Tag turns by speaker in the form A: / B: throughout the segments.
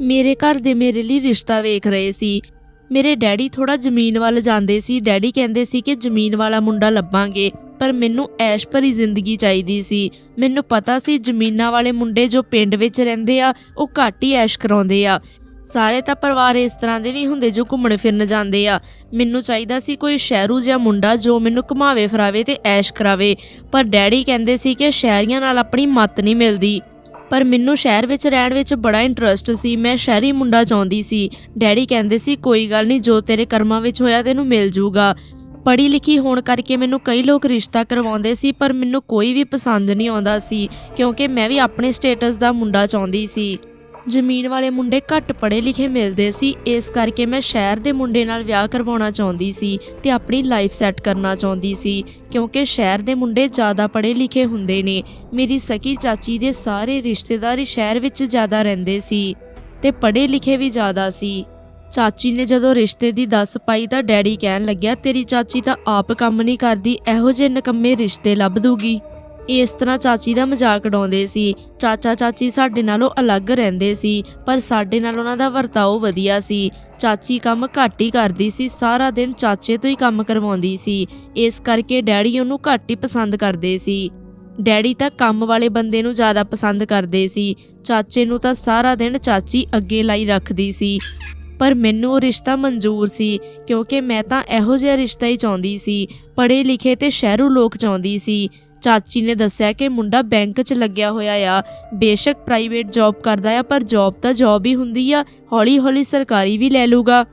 A: ਮੇਰੇ ਘਰ ਦੇ ਮੇਰੇ ਲਈ ਰਿਸ਼ਤਾ ਵੇਖ ਰਹੇ ਸੀ। ਮੇਰੇ ਡੈਡੀ ਥੋੜਾ ਜ਼ਮੀਨ ਵੱਲ ਜਾਂਦੇ ਸੀ। ਡੈਡੀ ਕਹਿੰਦੇ ਸੀ ਕਿ ਜ਼ਮੀਨ ਵਾਲਾ ਮੁੰਡਾ ਲੱਭਾਂਗੇ, ਪਰ ਮੈਨੂੰ ਐਸ਼ ਭਰੀ ਜ਼ਿੰਦਗੀ ਚਾਹੀਦੀ ਸੀ। ਮੈਨੂੰ ਪਤਾ ਸੀ ਜ਼ਮੀਨਾਂ ਵਾਲੇ ਮੁੰਡੇ ਜੋ ਪਿੰਡ ਵਿੱਚ ਰਹਿੰਦੇ ਆ, ਉਹ ਘੱਟ ਹੀ ਐਸ਼ ਕਰਾਉਂਦੇ ਆ। ਸਾਰੇ ਤਾਂ ਪਰਿਵਾਰ ਇਸ ਤਰ੍ਹਾਂ ਦੇ ਨਹੀਂ ਹੁੰਦੇ ਜੋ ਘੁੰਮਣ ਫਿਰਨ ਜਾਂਦੇ ਆ। ਮੈਨੂੰ ਚਾਹੀਦਾ ਸੀ ਕੋਈ ਸ਼ਹਿਰੂ ਜਿਹਾ ਮੁੰਡਾ ਜੋ ਮੈਨੂੰ ਘੁਮਾਵੇ, ਫਰਾਵੇ ਤੇ ਐਸ਼ ਕਰਾਵੇ। ਪਰ ਡੈਡੀ ਕਹਿੰਦੇ ਸੀ ਕਿ ਸ਼ਹਿਰੀਆਂ ਨਾਲ ਆਪਣੀ ਮੱਤ ਨਹੀਂ ਮਿਲਦੀ। ਪਰ ਮੈਨੂੰ ਸ਼ਹਿਰ ਵਿੱਚ ਰਹਿਣ ਵਿੱਚ ਬੜਾ ਇੰਟਰਸਟ ਸੀ। ਮੈਂ ਸ਼ਹਿਰੀ ਮੁੰਡਾ ਚਾਹੁੰਦੀ ਸੀ। ਡੈਡੀ ਕਹਿੰਦੇ ਸੀ, ਕੋਈ ਗੱਲ ਨਹੀਂ, ਜੋ ਤੇਰੇ ਕਰਮਾਂ ਵਿੱਚ ਹੋਇਆ ਤੈਨੂੰ ਮਿਲ ਜੂਗਾ। ਪੜ੍ਹੀ ਲਿਖੀ ਹੋਣ ਕਰਕੇ ਮੈਨੂੰ ਕਈ ਲੋਕ ਰਿਸ਼ਤਾ ਕਰਵਾਉਂਦੇ ਸੀ, ਪਰ ਮੈਨੂੰ ਕੋਈ ਵੀ ਪਸੰਦ ਨਹੀਂ ਆਉਂਦਾ ਸੀ, ਕਿਉਂਕਿ ਮੈਂ ਵੀ ਆਪਣੇ ਸਟੇਟਸ ਦਾ ਮੁੰਡਾ ਚਾਹੁੰਦੀ ਸੀ। ਜ਼ਮੀਨ ਵਾਲੇ ਮੁੰਡੇ ਘੱਟ ਪੜ੍ਹੇ ਲਿਖੇ ਮਿਲਦੇ ਸੀ, ਇਸ ਕਰਕੇ ਮੈਂ ਸ਼ਹਿਰ ਦੇ ਮੁੰਡੇ ਨਾਲ ਵਿਆਹ ਕਰਵਾਉਣਾ ਚਾਹੁੰਦੀ ਸੀ ਤੇ ਆਪਣੀ ਲਾਈਫ ਸੈੱਟ ਕਰਨਾ ਚਾਹੁੰਦੀ ਸੀ, ਕਿਉਂਕਿ ਸ਼ਹਿਰ ਦੇ ਮੁੰਡੇ ਜ਼ਿਆਦਾ ਪੜ੍ਹੇ ਲਿਖੇ ਹੁੰਦੇ ਨੇ। ਮੇਰੀ ਸਕੀ ਚਾਚੀ ਦੇ ਸਾਰੇ ਰਿਸ਼ਤੇਦਾਰ ਸ਼ਹਿਰ ਵਿੱਚ ਜ਼ਿਆਦਾ ਰਹਿੰਦੇ ਸੀ ਤੇ ਪੜ੍ਹੇ ਲਿਖੇ ਵੀ ਜ਼ਿਆਦਾ ਸੀ। ਚਾਚੀ ਨੇ ਜਦੋਂ ਰਿਸ਼ਤੇ ਦੀ ਦੱਸ ਪਾਈ ਤਾਂ ਡੈਡੀ ਕਹਿਣ ਲੱਗਿਆ, ਤੇਰੀ ਚਾਚੀ ਤਾਂ ਆਪ ਕੰਮ ਨਹੀਂ ਕਰਦੀ, ਇਹੋ ਜਿਹੇ ਨਕੰਮੇ ਰਿਸ਼ਤੇ ਲੱਭ ਦੂਗੀ। ਇਸ ਤਰ੍ਹਾਂ ਚਾਚੀ ਦਾ ਮਜ਼ਾਕ ਉਡਾਉਂਦੇ ਸੀ। ਚਾਚਾ ਚਾਚੀ ਸਾਡੇ ਨਾਲੋਂ ਅਲੱਗ ਰਹਿੰਦੇ ਸੀ, ਪਰ ਸਾਡੇ ਨਾਲ ਉਹਨਾਂ ਦਾ ਵਰਤਾਓ ਵਧੀਆ ਸੀ। ਚਾਚੀ ਕੰਮ ਘੱਟ ਹੀ ਕਰਦੀ ਸੀ, ਸਾਰਾ ਦਿਨ ਚਾਚੇ ਤੋਂ ਹੀ ਕੰਮ ਕਰਵਾਉਂਦੀ ਸੀ। ਇਸ ਕਰਕੇ ਡੈਡੀ ਉਹਨੂੰ ਘੱਟ ਹੀ ਪਸੰਦ ਕਰਦੇ ਸੀ। ਡੈਡੀ ਤਾਂ ਕੰਮ ਵਾਲੇ ਬੰਦੇ ਨੂੰ ਜ਼ਿਆਦਾ ਪਸੰਦ ਕਰਦੇ ਸੀ। ਚਾਚੇ ਨੂੰ ਤਾਂ ਸਾਰਾ ਦਿਨ ਚਾਚੀ ਅੱਗੇ ਲਾਈ ਰੱਖਦੀ ਸੀ। ਪਰ ਮੈਨੂੰ ਉਹ ਰਿਸ਼ਤਾ ਮਨਜ਼ੂਰ ਸੀ, ਕਿਉਂਕਿ ਮੈਂ ਤਾਂ ਇਹੋ ਜਿਹਾ ਰਿਸ਼ਤਾ ਹੀ ਚਾਹੁੰਦੀ ਸੀ। ਪੜ੍ਹੇ ਲਿਖੇ ਤੇ ਸ਼ਹਿਰੂ ਲੋਕ ਚਾਹੁੰਦੀ ਸੀ। ਚਾਚੀ ਨੇ ਦੱਸਿਆ ਕਿ ਮੁੰਡਾ ਬੈਂਕ 'ਚ ਲੱਗਿਆ ਹੋਇਆ ਆ। ਬੇਸ਼ੱਕ ਪ੍ਰਾਈਵੇਟ ਜੌਬ ਕਰਦਾ ਆ, ਪਰ ਜੌਬ ਤਾਂ ਜੌਬ ਹੀ ਹੁੰਦੀ ਆ। ਹੌਲੀ-ਹੌਲੀ ਸਰਕਾਰੀ ਵੀ ਲੈ ਲੂਗਾ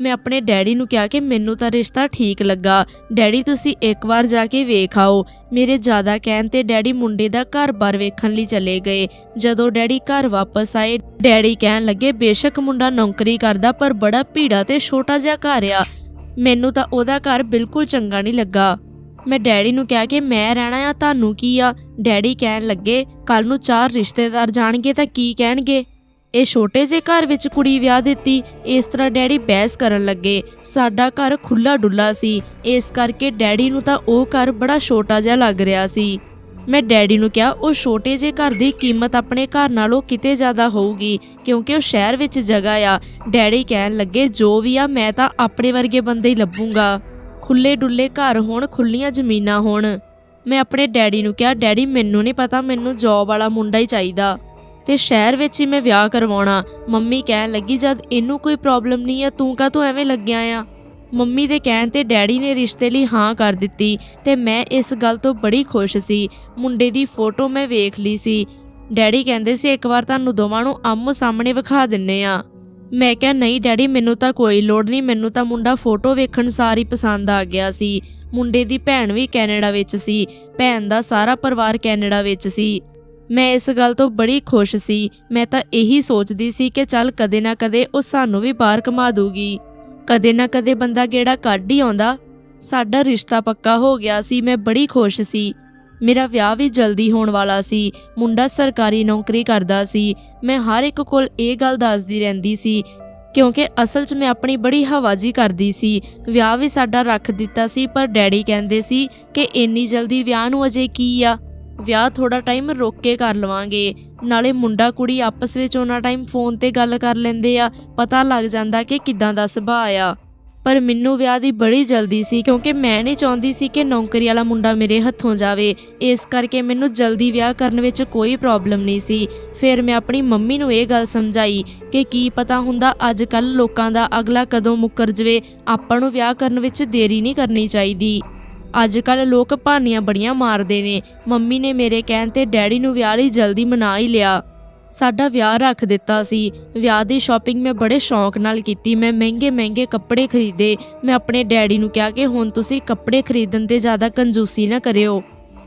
A: ਮੈਂ ਆਪਣੇ ਡੈਡੀ ਨੂੰ ਕਿਹਾ ਕਿ ਮੈਨੂੰ ਤਾਂ ਰਿਸ਼ਤਾ ਠੀਕ ਲੱਗਾ। ਡੈਡੀ, ਤੁਸੀਂ ਇੱਕ ਵਾਰ ਜਾ ਕੇ ਵੇਖ ਆਓ। ਮੇਰੇ ਜ਼ਿਆਦਾ ਕਹਿਣ ਤੇ ਡੈਡੀ ਮੁੰਡੇ ਦਾ ਘਰ-ਬਾਰ ਵੇਖਣ ਲਈ ਚਲੇ ਗਏ। ਜਦੋਂ ਡੈਡੀ ਘਰ ਵਾਪਸ ਆਏ, ਡੈਡੀ ਕਹਿਣ ਲੱਗੇ, ਬੇਸ਼ੱਕ ਮੁੰਡਾ ਨੌਕਰੀ ਕਰਦਾ, ਪਰ ਬੜਾ ਭੀੜਾ ਤੇ ਛੋਟਾ ਜਿਹਾ ਘਰ ਆ। ਮੈਨੂੰ ਤਾਂ ਉਹਦਾ ਘਰ ਬਿਲਕੁਲ ਚੰਗਾ ਨਹੀਂ ਲੱਗਾ। ਮੈਂ ਡੈਡੀ ਨੂੰ ਕਿਹਾ ਕਿ ਮੈਂ ਰਹਿਣਾ ਆ, ਤੁਹਾਨੂੰ ਕੀ ਆ? ਡੈਡੀ ਕਹਿਣ ਲੱਗੇ ਕੱਲ ਨੂੰ ਚਾਰ ਰਿਸ਼ਤੇਦਾਰ ਜਾਣਗੇ ਤਾਂ ਕੀ ਕਹਿਣਗੇ? ਇਹ ਛੋਟੇ ਜਿਹੇ ਘਰ ਵਿੱਚ ਕੁੜੀ ਵਿਆਹ ਦਿੱਤੀ। ਇਸ ਤਰ੍ਹਾਂ ਡੈਡੀ ਬਹਿਸ ਕਰਨ ਲੱਗੇ। ਸਾਡਾ ਘਰ ਖੁੱਲਾ ਡੁੱਲਾ ਸੀ। ਇਸ ਕਰਕੇ ਡੈਡੀ ਨੂੰ ਤਾਂ ਉਹ ਘਰ ਬੜਾ ਛੋਟਾ ਜਿਹਾ ਲੱਗ ਰਿਹਾ ਸੀ। ਮੈਂ ਡੈਡੀ ਨੂੰ ਕਿਹਾ, ਉਹ ਛੋਟੇ ਜਿਹੇ ਘਰ ਦੀ ਕੀਮਤ ਆਪਣੇ ਘਰ ਨਾਲੋਂ ਕਿਤੇ ਜ਼ਿਆਦਾ ਹੋਊਗੀ, ਕਿਉਂਕਿ ਉਹ ਸ਼ਹਿਰ ਵਿੱਚ ਜਗ੍ਹਾ ਆ। ਡੈਡੀ ਕਹਿਣ ਲੱਗੇ, ਜੋ ਵੀ ਆ, ਮੈਂ ਤਾਂ ਆਪਣੇ ਵਰਗੇ ਬੰਦੇ ਹੀ ਲੱਭੂੰਗਾ। ਖੁੱਲੇ ਡੁੱਲੇ ਘਰ ਹੋਣ ਖੁੱਲੀਆਂ ਜ਼ਮੀਨਾਂ ਹੋਣ। ਮੈਂ ਆਪਣੇ ਡੈਡੀ ਨੂੰ ਕਿਹਾ, ਡੈਡੀ, ਮੈਨੂੰ ਨਹੀਂ ਪਤਾ, ਮੈਨੂੰ ਜੌਬ ਵਾਲਾ ਮੁੰਡਾ ਹੀ ਚਾਹੀਦਾ। ਤੇ ਸ਼ਹਿਰ ਵਿੱਚ ਹੀ ਮੈਂ ਵਿਆਹ ਕਰਵਾਉਣਾ। ਮੰਮੀ ਕਹਿਣ ਲੱਗੀ, ਜਦ ਇਹਨੂੰ ਕੋਈ ਪ੍ਰੋਬਲਮ ਨਹੀਂ ਆ, ਤੂੰ ਕਾ ਤੂੰ ਐਵੇਂ ਲੱਗਿਆ ਆ? ਮੰਮੀ ਦੇ ਕਹਿਣ ਤੇ ਡੈਡੀ ਨੇ ਰਿਸ਼ਤੇ ਲਈ ਹਾਂ ਕਰ ਦਿੱਤੀ ਤੇ ਮੈਂ ਇਸ ਗੱਲ ਤੋਂ ਬੜੀ ਖੁਸ਼ ਸੀ। ਮੁੰਡੇ ਦੀ ਫੋਟੋ ਮੈਂ ਵੇਖ ਲਈ ਸੀ। ਡੈਡੀ ਕਹਿੰਦੇ ਸੀ, ਇੱਕ ਵਾਰ ਤੁਹਾਨੂੰ ਦੋਵਾਂ ਨੂੰ ਆਮੋ ਸਾਹਮਣੇ ਵਿਖਾ ਦਿੰਨੇ ਆ। ਮੈਂ ਕਿਹਾ, ਨਹੀਂ, ਡੈਡੀ, ਮੈਨੂੰ ਤਾਂ ਕੋਈ ਲੋੜ ਨਹੀਂ। ਮੈਨੂੰ ਤਾਂ ਮੁੰਡਾ ਫੋਟੋ ਵੇਖਣ ਸਾਰ ਹੀ ਪਸੰਦ ਆ ਗਿਆ ਸੀ। ਮੁੰਡੇ ਦੀ ਭੈਣ ਵੀ ਕੈਨੇਡਾ ਵਿੱਚ ਸੀ। ਭੈਣ ਦਾ ਸਾਰਾ ਪਰਿਵਾਰ ਕੈਨੇਡਾ ਵਿੱਚ ਸੀ। ਮੈਂ ਇਸ ਗੱਲ ਤੋਂ ਬੜੀ ਖੁਸ਼ ਸੀ। ਮੈਂ ਤਾਂ ਇਹੀ ਸੋਚਦੀ ਸੀ ਕਿ ਚੱਲ ਕਦੇ ਨਾ ਕਦੇ ਉਹ ਸਾਨੂੰ ਵੀ ਬਾਹਰ ਕਮਾ ਦੂਗੀ। ਕਦੇ ਨਾ ਕਦੇ ਬੰਦਾ ਗੇੜਾ ਕੱਢ ਹੀ ਆਉਂਦਾ। ਸਾਡਾ ਰਿਸ਼ਤਾ ਪੱਕਾ ਹੋ ਗਿਆ ਸੀ। ਮੈਂ ਬੜੀ ਖੁਸ਼ ਸੀ। ਮੇਰਾ ਵਿਆਹ ਵੀ ਜਲਦੀ ਹੋਣ ਵਾਲਾ ਸੀ, ਮੁੰਡਾ ਸਰਕਾਰੀ ਨੌਕਰੀ ਕਰਦਾ ਸੀ, ਮੈਂ ਹਰ ਇੱਕ ਕੋਲ ਇਹ ਗੱਲ ਦੱਸਦੀ ਰਹਿੰਦੀ ਸੀ, ਕਿਉਂਕਿ ਅਸਲ 'ਚ ਮੈਂ ਆਪਣੀ ਬੜੀ ਹਵਾਜੀ ਕਰਦੀ ਸੀ, ਵਿਆਹ ਵੀ ਸਾਡਾ ਰੱਖ ਦਿੱਤਾ ਸੀ, ਪਰ ਡੈਡੀ ਕਹਿੰਦੇ ਸੀ ਕਿ ਇੰਨੀ ਜਲਦੀ ਵਿਆਹ ਨੂੰ ਅਜੇ ਕੀ ਆ? ਵਿਆਹ ਥੋੜਾ ਟਾਈਮ ਰੋਕ ਕੇ ਕਰ ਲਵਾਂਗੇ, ਨਾਲੇ ਮੁੰਡਾ ਕੁੜੀ ਆਪਸ ਵਿੱਚ ਉਹਨਾਂ ਟਾਈਮ ਫੋਨ ਤੇ ਗੱਲ ਕਰ ਲੈਂਦੇ ਆ, ਪਤਾ ਲੱਗ ਜਾਂਦਾ ਕਿ ਕਿੱਦਾਂ ਦਾ ਸੁਭਾਅ ਆ। ਪਰ ਮੈਨੂੰ ਵਿਆਹ ਦੀ ਬੜੀ ਜਲਦੀ ਸੀ ਕਿਉਂਕਿ ਮੈਂ ਨਹੀਂ ਚਾਹੁੰਦੀ ਸੀ ਕਿ ਨੌਕਰੀ ਵਾਲਾ ਮੁੰਡਾ ਮੇਰੇ ਹੱਥੋਂ ਜਾਵੇ। ਇਸ ਕਰਕੇ ਮੈਨੂੰ ਜਲਦੀ ਵਿਆਹ ਕਰਨ ਵਿੱਚ ਕੋਈ ਪ੍ਰੋਬਲਮ ਨਹੀਂ ਸੀ। ਫਿਰ ਮੈਂ ਆਪਣੀ ਮੰਮੀ ਨੂੰ ਇਹ ਗੱਲ ਸਮਝਾਈ ਕਿ ਕੀ ਪਤਾ ਹੁੰਦਾ ਅੱਜ ਕੱਲ ਲੋਕਾਂ ਦਾ ਅਗਲਾ ਕਦੋਂ ਮੁੱਕਰ ਜਵੇ। ਆਪਾਂ ਨੂੰ ਵਿਆਹ ਕਰਨ ਵਿੱਚ ਦੇਰੀ ਨਹੀਂ ਕਰਨੀ ਚਾਹੀਦੀ। ਅੱਜ ਕੱਲ ਲੋਕ ਭਾਨੀਆਂ ਬੜੀਆਂ ਮਾਰਦੇ ਨੇ। ਮੰਮੀ ਨੇ ਮੇਰੇ ਕਹਿਣ ਤੇ ਡੈਡੀ ਨੂੰ ਵਿਆਹ ਲਈ ਜਲਦੀ ਮਨਾ ਹੀ ਲਿਆ। ਸਾਡਾ ਵਿਆਹ ਰੱਖ ਦਿੱਤਾ ਸੀ। ਵਿਆਹ ਦੀ ਸ਼ਾਪਿੰਗ ਮੈਂ ਬੜੇ ਸ਼ੌਂਕ ਨਾਲ ਕੀਤੀ। ਮੈਂ ਮਹਿੰਗੇ ਮਹਿੰਗੇ ਕੱਪੜੇ ਖਰੀਦੇ। ਮੈਂ ਆਪਣੇ ਡੈਡੀ ਨੂੰ ਕਿਹਾ ਕਿ ਹੁਣ ਤੁਸੀਂ ਕੱਪੜੇ ਖਰੀਦਣ ਤੇ ਜ਼ਿਆਦਾ ਕੰਜੂਸੀ ਨਾ ਕਰਿਓ,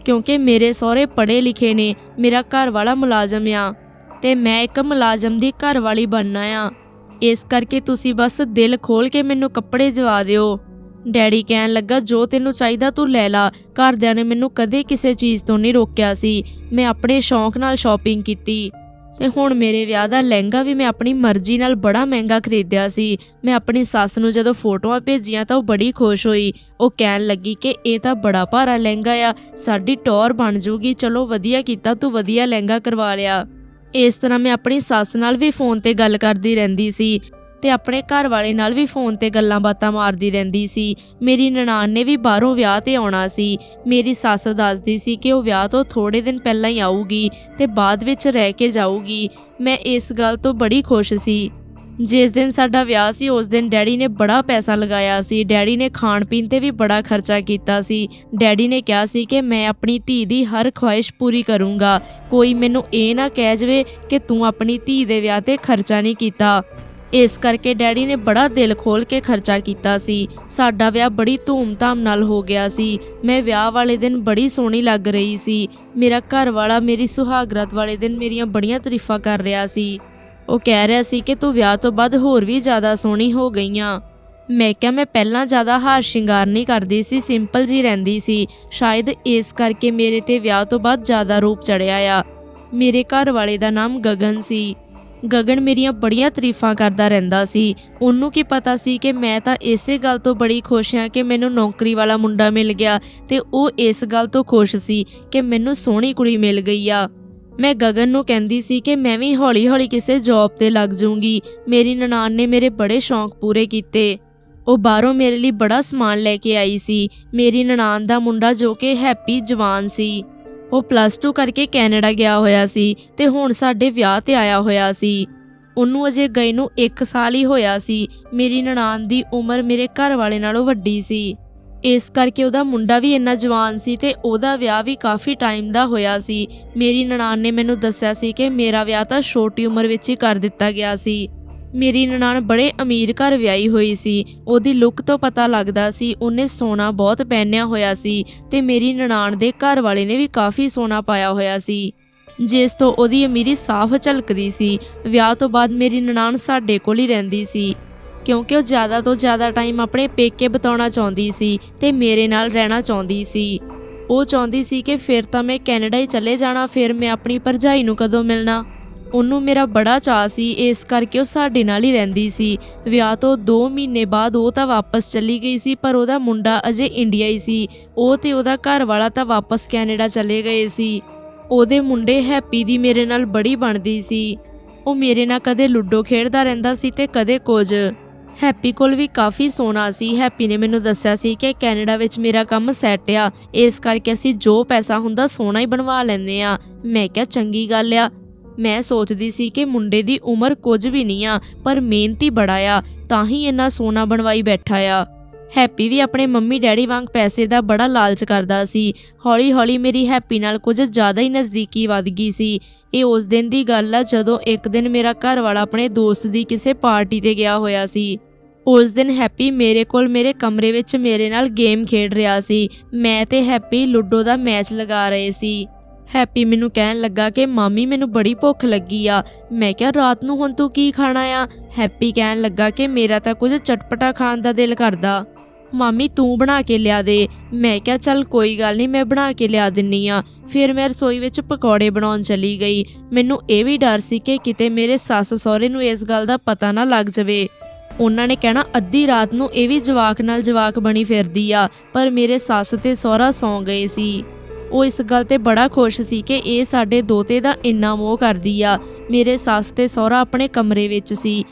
A: ਕਿਉਂਕਿ ਮੇਰੇ ਸਹੁਰੇ ਪੜ੍ਹੇ ਲਿਖੇ ਨੇ, ਮੇਰਾ ਘਰ ਵਾਲਾ ਮੁਲਾਜ਼ਮ ਆ ਤੇ ਮੈਂ ਇੱਕ ਮੁਲਾਜ਼ਮ ਦੀ ਘਰ ਵਾਲੀ ਬਣਨਾ ਆ। ਇਸ ਕਰਕੇ ਤੁਸੀਂ ਬਸ ਦਿਲ ਖੋਲ ਕੇ ਮੈਨੂੰ ਕੱਪੜੇ ਜਵਾ ਦਿਓ। ਡੈਡੀ ਕਹਿਣ ਲੱਗਾ, ਜੋ ਤੈਨੂੰ ਚਾਹੀਦਾ ਤੂੰ ਲੈ ਲਾ। ਘਰਦਿਆਂ ਨੇ ਮੈਨੂੰ ਕਦੇ ਕਿਸੇ ਚੀਜ਼ ਤੋਂ ਨਹੀਂ ਰੋਕਿਆ ਸੀ। ਮੈਂ ਆਪਣੇ ਸ਼ੌਂਕ ਨਾਲ ਸ਼ਾਪਿੰਗ ਕੀਤੀ। ਤੇ ਹੁਣ ਮੇਰੇ ਵਿਆਹ ਦਾ ਲਹਿੰਗਾ ਵੀ ਮੈਂ ਆਪਣੀ ਮਰਜ਼ੀ ਨਾਲ ਬੜਾ ਮਹਿੰਗਾ ਖਰੀਦਿਆ ਸੀ। ਮੈਂ ਆਪਣੀ ਸੱਸ ਨੂੰ ਜਦੋਂ ਫੋਟੋਆਂ ਭੇਜੀਆਂ ਤਾਂ ਉਹ ਬੜੀ ਖੁਸ਼ ਹੋਈ। ਉਹ ਕਹਿਣ ਲੱਗੀ ਕਿ ਇਹ ਤਾਂ ਬੜਾ ਭਾਰਾ ਲਹਿੰਗਾ ਆ, ਸਾਡੀ ਟੌਰ ਬਣ ਜੂਗੀ। ਚਲੋ ਵਧੀਆ ਕੀਤਾ, ਤੂੰ ਵਧੀਆ ਲਹਿੰਗਾ ਕਰਵਾ ਲਿਆ। ਇਸ ਤਰ੍ਹਾਂ ਮੈਂ ਆਪਣੀ ਸੱਸ ਨਾਲ ਵੀ ਫੋਨ ਤੇ ਗੱਲ ਕਰਦੀ ਰਹਿੰਦੀ ਸੀ। ਤੇ ਆਪਣੇ ਘਰ ਵਾਲੇ ਨਾਲ ਵੀ ਫੋਨ ਤੇ ਗੱਲਾਂ ਬਾਤਾਂ ਮਾਰਦੀ ਰਹਿੰਦੀ ਸੀ। ਮੇਰੀ ਨਨਾਣ ਨੇ ਵੀ ਬਾਹਰੋਂ ਵਿਆਹ ਤੇ ਆਉਣਾ ਸੀ। ਮੇਰੀ ਸੱਸ ਦੱਸਦੀ ਸੀ ਕਿ ਉਹ ਵਿਆਹ ਤੋਂ ਥੋੜੇ ਦਿਨ ਪਹਿਲਾਂ ਹੀ ਆਊਗੀ ਤੇ ਬਾਅਦ ਵਿੱਚ ਰਹਿ ਕੇ ਜਾਊਗੀ। ਮੈਂ ਇਸ ਗੱਲ ਤੋਂ ਬੜੀ ਖੁਸ਼ ਸੀ। ਜਿਸ ਦਿਨ ਸਾਡਾ ਵਿਆਹ ਸੀ, ਉਸ ਦਿਨ ਡੈਡੀ ਨੇ ਬੜਾ ਪੈਸਾ ਲਗਾਇਆ ਸੀ। ਡੈਡੀ ਨੇ ਖਾਣ ਪੀਣ ਤੇ ਵੀ ਬੜਾ ਖਰਚਾ ਕੀਤਾ ਸੀ। ਡੈਡੀ ਨੇ ਕਿਹਾ ਸੀ ਕਿ ਮੈਂ ਆਪਣੀ ਧੀ ਦੀ ਹਰ ਖੁਆਇਸ਼ ਪੂਰੀ ਕਰੂੰਗਾ। ਕੋਈ ਮੈਨੂੰ ਇਹ ਨਾ ਕਹਿ ਜਵੇ ਕਿ ਤੂੰ ਆਪਣੀ ਧੀ ਦੇ ਵਿਆਹ ਤੇ ਖਰਚਾ ਨਹੀਂ ਕੀਤਾ। ਇਸ ਕਰਕੇ ਡੈਡੀ ਨੇ ਬੜਾ ਦਿਲ ਖੋਲ ਕੇ ਖਰਚਾ ਕੀਤਾ ਸੀ। ਸਾਡਾ ਵਿਆਹ ਬੜੀ ਧੂਮ-ਧਾਮ ਨਾਲ ਹੋ ਗਿਆ ਸੀ। ਮੈਂ ਵਿਆਹ ਵਾਲੇ ਦਿਨ ਬੜੀ ਸੋਹਣੀ ਲੱਗ ਰਹੀ ਸੀ। ਮੇਰਾ ਘਰ ਵਾਲਾ ਮੇਰੀ ਸੁਹਾਗਰਾਤ ਵਾਲੇ ਦਿਨ ਮੇਰੀਆਂ ਬੜੀਆਂ ਤਾਰੀਫਾਂ ਕਰ ਰਿਹਾ ਸੀ। ਉਹ ਕਹਿ ਰਿਹਾ ਸੀ ਕਿ ਤੂੰ ਵਿਆਹ ਤੋਂ ਬਾਅਦ ਹੋਰ ਵੀ ਜ਼ਿਆਦਾ ਸੋਹਣੀ ਹੋ ਗਈਆਂ। ਮੈਂ ਕਿਹਾ, ਮੈਂ ਪਹਿਲਾਂ ਜ਼ਿਆਦਾ ਹਾਰ ਸ਼ਿੰਗਾਰ ਨਹੀਂ ਕਰਦੀ ਸੀ, ਸਿੰਪਲ ਜੀ ਰਹਿੰਦੀ ਸੀ। ਸ਼ਾਇਦ ਇਸ ਕਰਕੇ ਮੇਰੇ ਤੇ ਵਿਆਹ ਤੋਂ ਬਾਅਦ ਜ਼ਿਆਦਾ ਰੂਪ ਚੜਿਆ ਆ। ਮੇਰੇ ਘਰ ਵਾਲੇ ਦਾ ਨਾਮ ਗਗਨ ਸੀ। ਗਗਨ ਮੇਰੀਆਂ ਬੜੀਆਂ ਤਾਰੀਫਾਂ ਕਰਦਾ ਰਹਿੰਦਾ ਸੀ। ਉਹਨੂੰ ਕੀ ਪਤਾ ਸੀ ਕਿ ਮੈਂ ਤਾਂ ਇਸੇ ਗੱਲ ਤੋਂ ਬੜੀ ਖੁਸ਼ ਹਾਂ ਕਿ ਮੈਨੂੰ ਨੌਕਰੀ ਵਾਲਾ ਮੁੰਡਾ ਮਿਲ ਗਿਆ ਤੇ ਉਹ ਇਸ ਗੱਲ ਤੋਂ ਖੁਸ਼ ਸੀ ਕਿ ਮੈਨੂੰ ਸੋਹਣੀ ਕੁੜੀ ਮਿਲ ਗਈ ਆ। ਮੈਂ ਗਗਨ ਨੂੰ ਕਹਿੰਦੀ ਸੀ ਕਿ ਮੈਂ ਵੀ ਹੌਲੀ-ਹੌਲੀ ਕਿਸੇ ਜੌਬ ਤੇ ਲੱਗ ਜਾਊਂਗੀ। ਮੇਰੀ ਨਨਾਣ ਨੇ ਮੇਰੇ ਬੜੇ ਸ਼ੌਂਕ ਪੂਰੇ ਕੀਤੇ। ਉਹ ਬਾਹਰੋਂ ਮੇਰੇ ਲਈ ਬੜਾ ਸਮਾਨ ਲੈ ਕੇ ਆਈ ਸੀ। ਮੇਰੀ ਨਨਾਣ ਦਾ ਮੁੰਡਾ ਜੋ ਕਿ ਹੈਪੀ ਜਵਾਨ ਸੀ। ਉਹ ਪਲੱਸ 2 ਕਰਕੇ ਕੈਨੇਡਾ ਗਿਆ ਹੋਇਆ ਸੀ ਤੇ ਹੁਣ ਸਾਡੇ ਵਿਆਹ ਤੇ ਆਇਆ ਹੋਇਆ ਸੀ। ਉਹਨੂੰ ਅਜੇ ਗਏ ਨੂੰ 1 ਸਾਲ ਹੀ ਹੋਇਆ ਸੀ। ਮੇਰੀ ਨਨਾਣ ਦੀ ਉਮਰ ਮੇਰੇ ਘਰ ਵਾਲੇ ਨਾਲੋਂ ਵੱਡੀ ਸੀ। ਇਸ ਕਰਕੇ ਉਹਦਾ ਮੁੰਡਾ ਵੀ ਇੰਨਾ ਜਵਾਨ ਸੀ ਤੇ ਉਹਦਾ ਵਿਆਹ ਵੀ ਕਾਫੀ ਟਾਈਮ ਦਾ ਹੋਇਆ ਸੀ। ਮੇਰੀ ਨਨਾਣ ਨੇ ਮੈਨੂੰ ਦੱਸਿਆ ਸੀ ਕਿ ਮੇਰਾ ਵਿਆਹ ਤਾਂ ਛੋਟੀ ਉਮਰ ਵਿੱਚ ਹੀ ਕਰ ਦਿੱਤਾ ਗਿਆ ਸੀ। ਮੇਰੀ ਨਨਾਣ ਬੜੇ ਅਮੀਰ ਘਰ ਵਿਆਹੀ ਹੋਈ ਸੀ। ਉਹਦੀ ਲੁੱਕ ਤੋਂ ਪਤਾ ਲੱਗਦਾ ਸੀ ਉਹਨੇ ਸੋਨਾ ਬਹੁਤ ਪਹਿਨਿਆ ਹੋਇਆ ਸੀ ਤੇ ਮੇਰੀ ਨਨਾਣ ਦੇ ਘਰ ਵਾਲੇ ਨੇ ਵੀ ਕਾਫੀ ਸੋਨਾ ਪਾਇਆ ਹੋਇਆ ਸੀ। ਜਿਸ ਤੋਂ ਉਹਦੀ ਅਮੀਰੀ ਸਾਫ਼ ਝਲਕਦੀ ਸੀ। ਵਿਆਹ ਤੋਂ ਬਾਅਦ ਮੇਰੀ ਨਨਾਣ ਸਾਡੇ ਕੋਲ ਹੀ ਰਹਿੰਦੀ ਸੀ। ਕਿਉਂਕਿ ਉਹ ਜ਼ਿਆਦਾ ਤੋਂ ਜ਼ਿਆਦਾ ਟਾਈਮ ਆਪਣੇ ਪੇਕੇ ਬਿਤਾਉਣਾ ਚਾਹੁੰਦੀ ਸੀ ਤੇ ਮੇਰੇ ਨਾਲ ਰਹਿਣਾ ਚਾਹੁੰਦੀ ਸੀ। ਉਹ ਚਾਹੁੰਦੀ ਸੀ ਕਿ ਫਿਰ ਤਾਂ ਮੈਂ ਕੈਨੇਡਾ ਹੀ ਚਲੇ ਜਾਣਾ, ਫਿਰ ਮੈਂ ਆਪਣੀ ਭਰਜਾਈ ਨੂੰ ਕਦੋਂ ਮਿਲਣਾ। ਉਹਨੂੰ ਮੇਰਾ ਬੜਾ ਚਾਅ ਸੀ, ਇਸ ਕਰਕੇ ਉਹ ਸਾਡੇ ਨਾਲ ਹੀ ਰਹਿੰਦੀ ਸੀ। ਵਿਆਹ ਤੋਂ 2 ਮਹੀਨੇ ਬਾਅਦ ਉਹ ਤਾਂ ਵਾਪਸ ਚਲੀ ਗਈ ਸੀ, ਪਰ ਉਹਦਾ ਮੁੰਡਾ ਅਜੇ ਇੰਡੀਆ ਹੀ ਸੀ। ਉਹ ਤੇ ਉਹਦਾ ਘਰ ਵਾਲਾ ਤਾਂ ਵਾਪਸ ਕੈਨੇਡਾ ਚਲੇ ਗਏ ਸੀ। ਉਹਦੇ ਮੁੰਡੇ ਹੈਪੀ ਦੀ ਮੇਰੇ ਨਾਲ ਬੜੀ ਬਣਦੀ ਸੀ। ਉਹ ਮੇਰੇ ਨਾਲ ਕਦੇ ਲੁੱਡੋ ਖੇਡਦਾ ਰਹਿੰਦਾ ਸੀ ਤੇ ਕਦੇ ਕੁਝ। ਹੈਪੀ ਕੋਲ ਵੀ ਕਾਫੀ ਸੋਨਾ ਸੀ। ਹੈਪੀ ਨੇ ਮੈਨੂੰ ਦੱਸਿਆ ਸੀ ਕਿ ਕੈਨੇਡਾ ਵਿੱਚ ਮੇਰਾ ਕੰਮ ਸੈੱਟ ਆ। ਇਸ ਕਰਕੇ ਅਸੀਂ ਜੋ ਪੈਸਾ ਹੁੰਦਾ ਸੋਨਾ ਹੀ ਬਣਵਾ ਲੈਂਦੇ ਆ। ਮੈਂ ਕਿਹਾ, ਚੰਗੀ ਗੱਲ ਆ। ਮੈਂ ਸੋਚਦੀ ਸੀ ਕਿ ਮੁੰਡੇ ਦੀ ਉਮਰ ਕੁਝ ਵੀ ਨਹੀਂ ਆ, ਪਰ ਮਿਹਨਤੀ ਬੜਾ ਆ, ਤਾਂ ਹੀ ਇੰਨਾ ਸੋਨਾ ਬਣਵਾਈ ਬੈਠਾ ਆ। ਹੈਪੀ ਵੀ ਆਪਣੇ ਮੰਮੀ ਡੈਡੀ ਵਾਂਗ ਪੈਸੇ ਦਾ ਬੜਾ ਲਾਲਚ ਕਰਦਾ ਸੀ। ਹੌਲੀ-ਹੌਲੀ ਮੇਰੀ ਹੈਪੀ ਨਾਲ ਕੁਝ ਜ਼ਿਆਦਾ ਹੀ ਨਜ਼ਦੀਕੀ ਵੱਧ ਗਈ ਸੀ। ਇਹ ਉਸ ਦਿਨ ਦੀ ਗੱਲ ਆ ਜਦੋਂ ਇੱਕ ਦਿਨ ਮੇਰਾ ਘਰ ਵਾਲਾ ਆਪਣੇ ਦੋਸਤ ਦੀ ਕਿਸੇ ਪਾਰਟੀ ਤੇ ਗਿਆ ਹੋਇਆ ਸੀ। ਉਸ ਦਿਨ ਹੈਪੀ ਮੇਰੇ ਕੋਲ ਮੇਰੇ ਕਮਰੇ ਵਿੱਚ ਮੇਰੇ ਨਾਲ ਗੇਮ ਖੇਡ ਰਿਹਾ ਸੀ। ਮੈਂ ਤੇ ਹੈਪੀ ਲੁੱਡੋ ਦਾ ਮੈਚ ਲਗਾ ਰਹੇ ਸੀ। ਹੈਪੀ ਮੈਨੂੰ ਕਹਿਣ ਲੱਗਾ ਕਿ ਮਾਮੀ ਮੈਨੂੰ ਬੜੀ ਭੁੱਖ ਲੱਗੀ ਆ। ਮੈਂ ਕਿਹਾ, ਰਾਤ ਨੂੰ ਹੁਣ ਤੂੰ ਕੀ ਖਾਣਾ ਆ? ਹੈਪੀ ਕਹਿਣ ਲੱਗਾ ਕਿ ਮੇਰਾ ਤਾਂ ਕੁਝ ਚਟਪਟਾ ਖਾਣ ਦਾ ਦਿਲ ਕਰਦਾ। ਮਾਮੀ, ਤੂੰ ਬਣਾ ਕੇ ਲਿਆ ਦੇ। ਮੈਂ ਕਿਹਾ, ਚੱਲ ਕੋਈ ਗੱਲ ਨਹੀਂ, ਮੈਂ ਬਣਾ ਕੇ ਲਿਆ ਦਿੰਨੀ ਆ। ਫਿਰ ਮੈਂ ਰਸੋਈ ਵਿੱਚ ਪਕੌੜੇ ਬਣਾਉਣ ਚਲੀ ਗਈ। ਮੈਨੂੰ ਇਹ ਵੀ ਡਰ ਸੀ ਕਿ ਕਿਤੇ ਮੇਰੇ ਸੱਸ ਸਹੁਰੇ ਨੂੰ ਇਸ ਗੱਲ ਦਾ ਪਤਾ ਨਾ ਲੱਗ ਜਾਵੇ। ਉਹਨਾਂ ਨੇ ਕਹਿਣਾ, ਅੱਧੀ ਰਾਤ ਨੂੰ ਇਹ ਵੀ ਜਵਾਕ ਨਾਲ ਜਵਾਕ ਬਣੀ ਫਿਰਦੀ ਆ, ਪਰ ਮੇਰੇ ਸੱਸ ਤੇ ਸਹੁਰਾ ਸੌਂ ਗਏ ਸੀ। ਉਹ ਇਸ ਗੱਲ ਤੇ ਬੜਾ ਖੁਸ਼ ਸੀ ਕਿ ਇਹ ਸਾਡੇ ਦੋਤੇ ਦਾ ਇੰਨਾ ਮੋਹ ਕਰਦੀ ਆ। ਮੇਰੇ ਸੱਸ ਤੇ ਸਹੁਰਾ ਆਪਣੇ ਕਮਰੇ ਵਿੱਚ ਸੀ।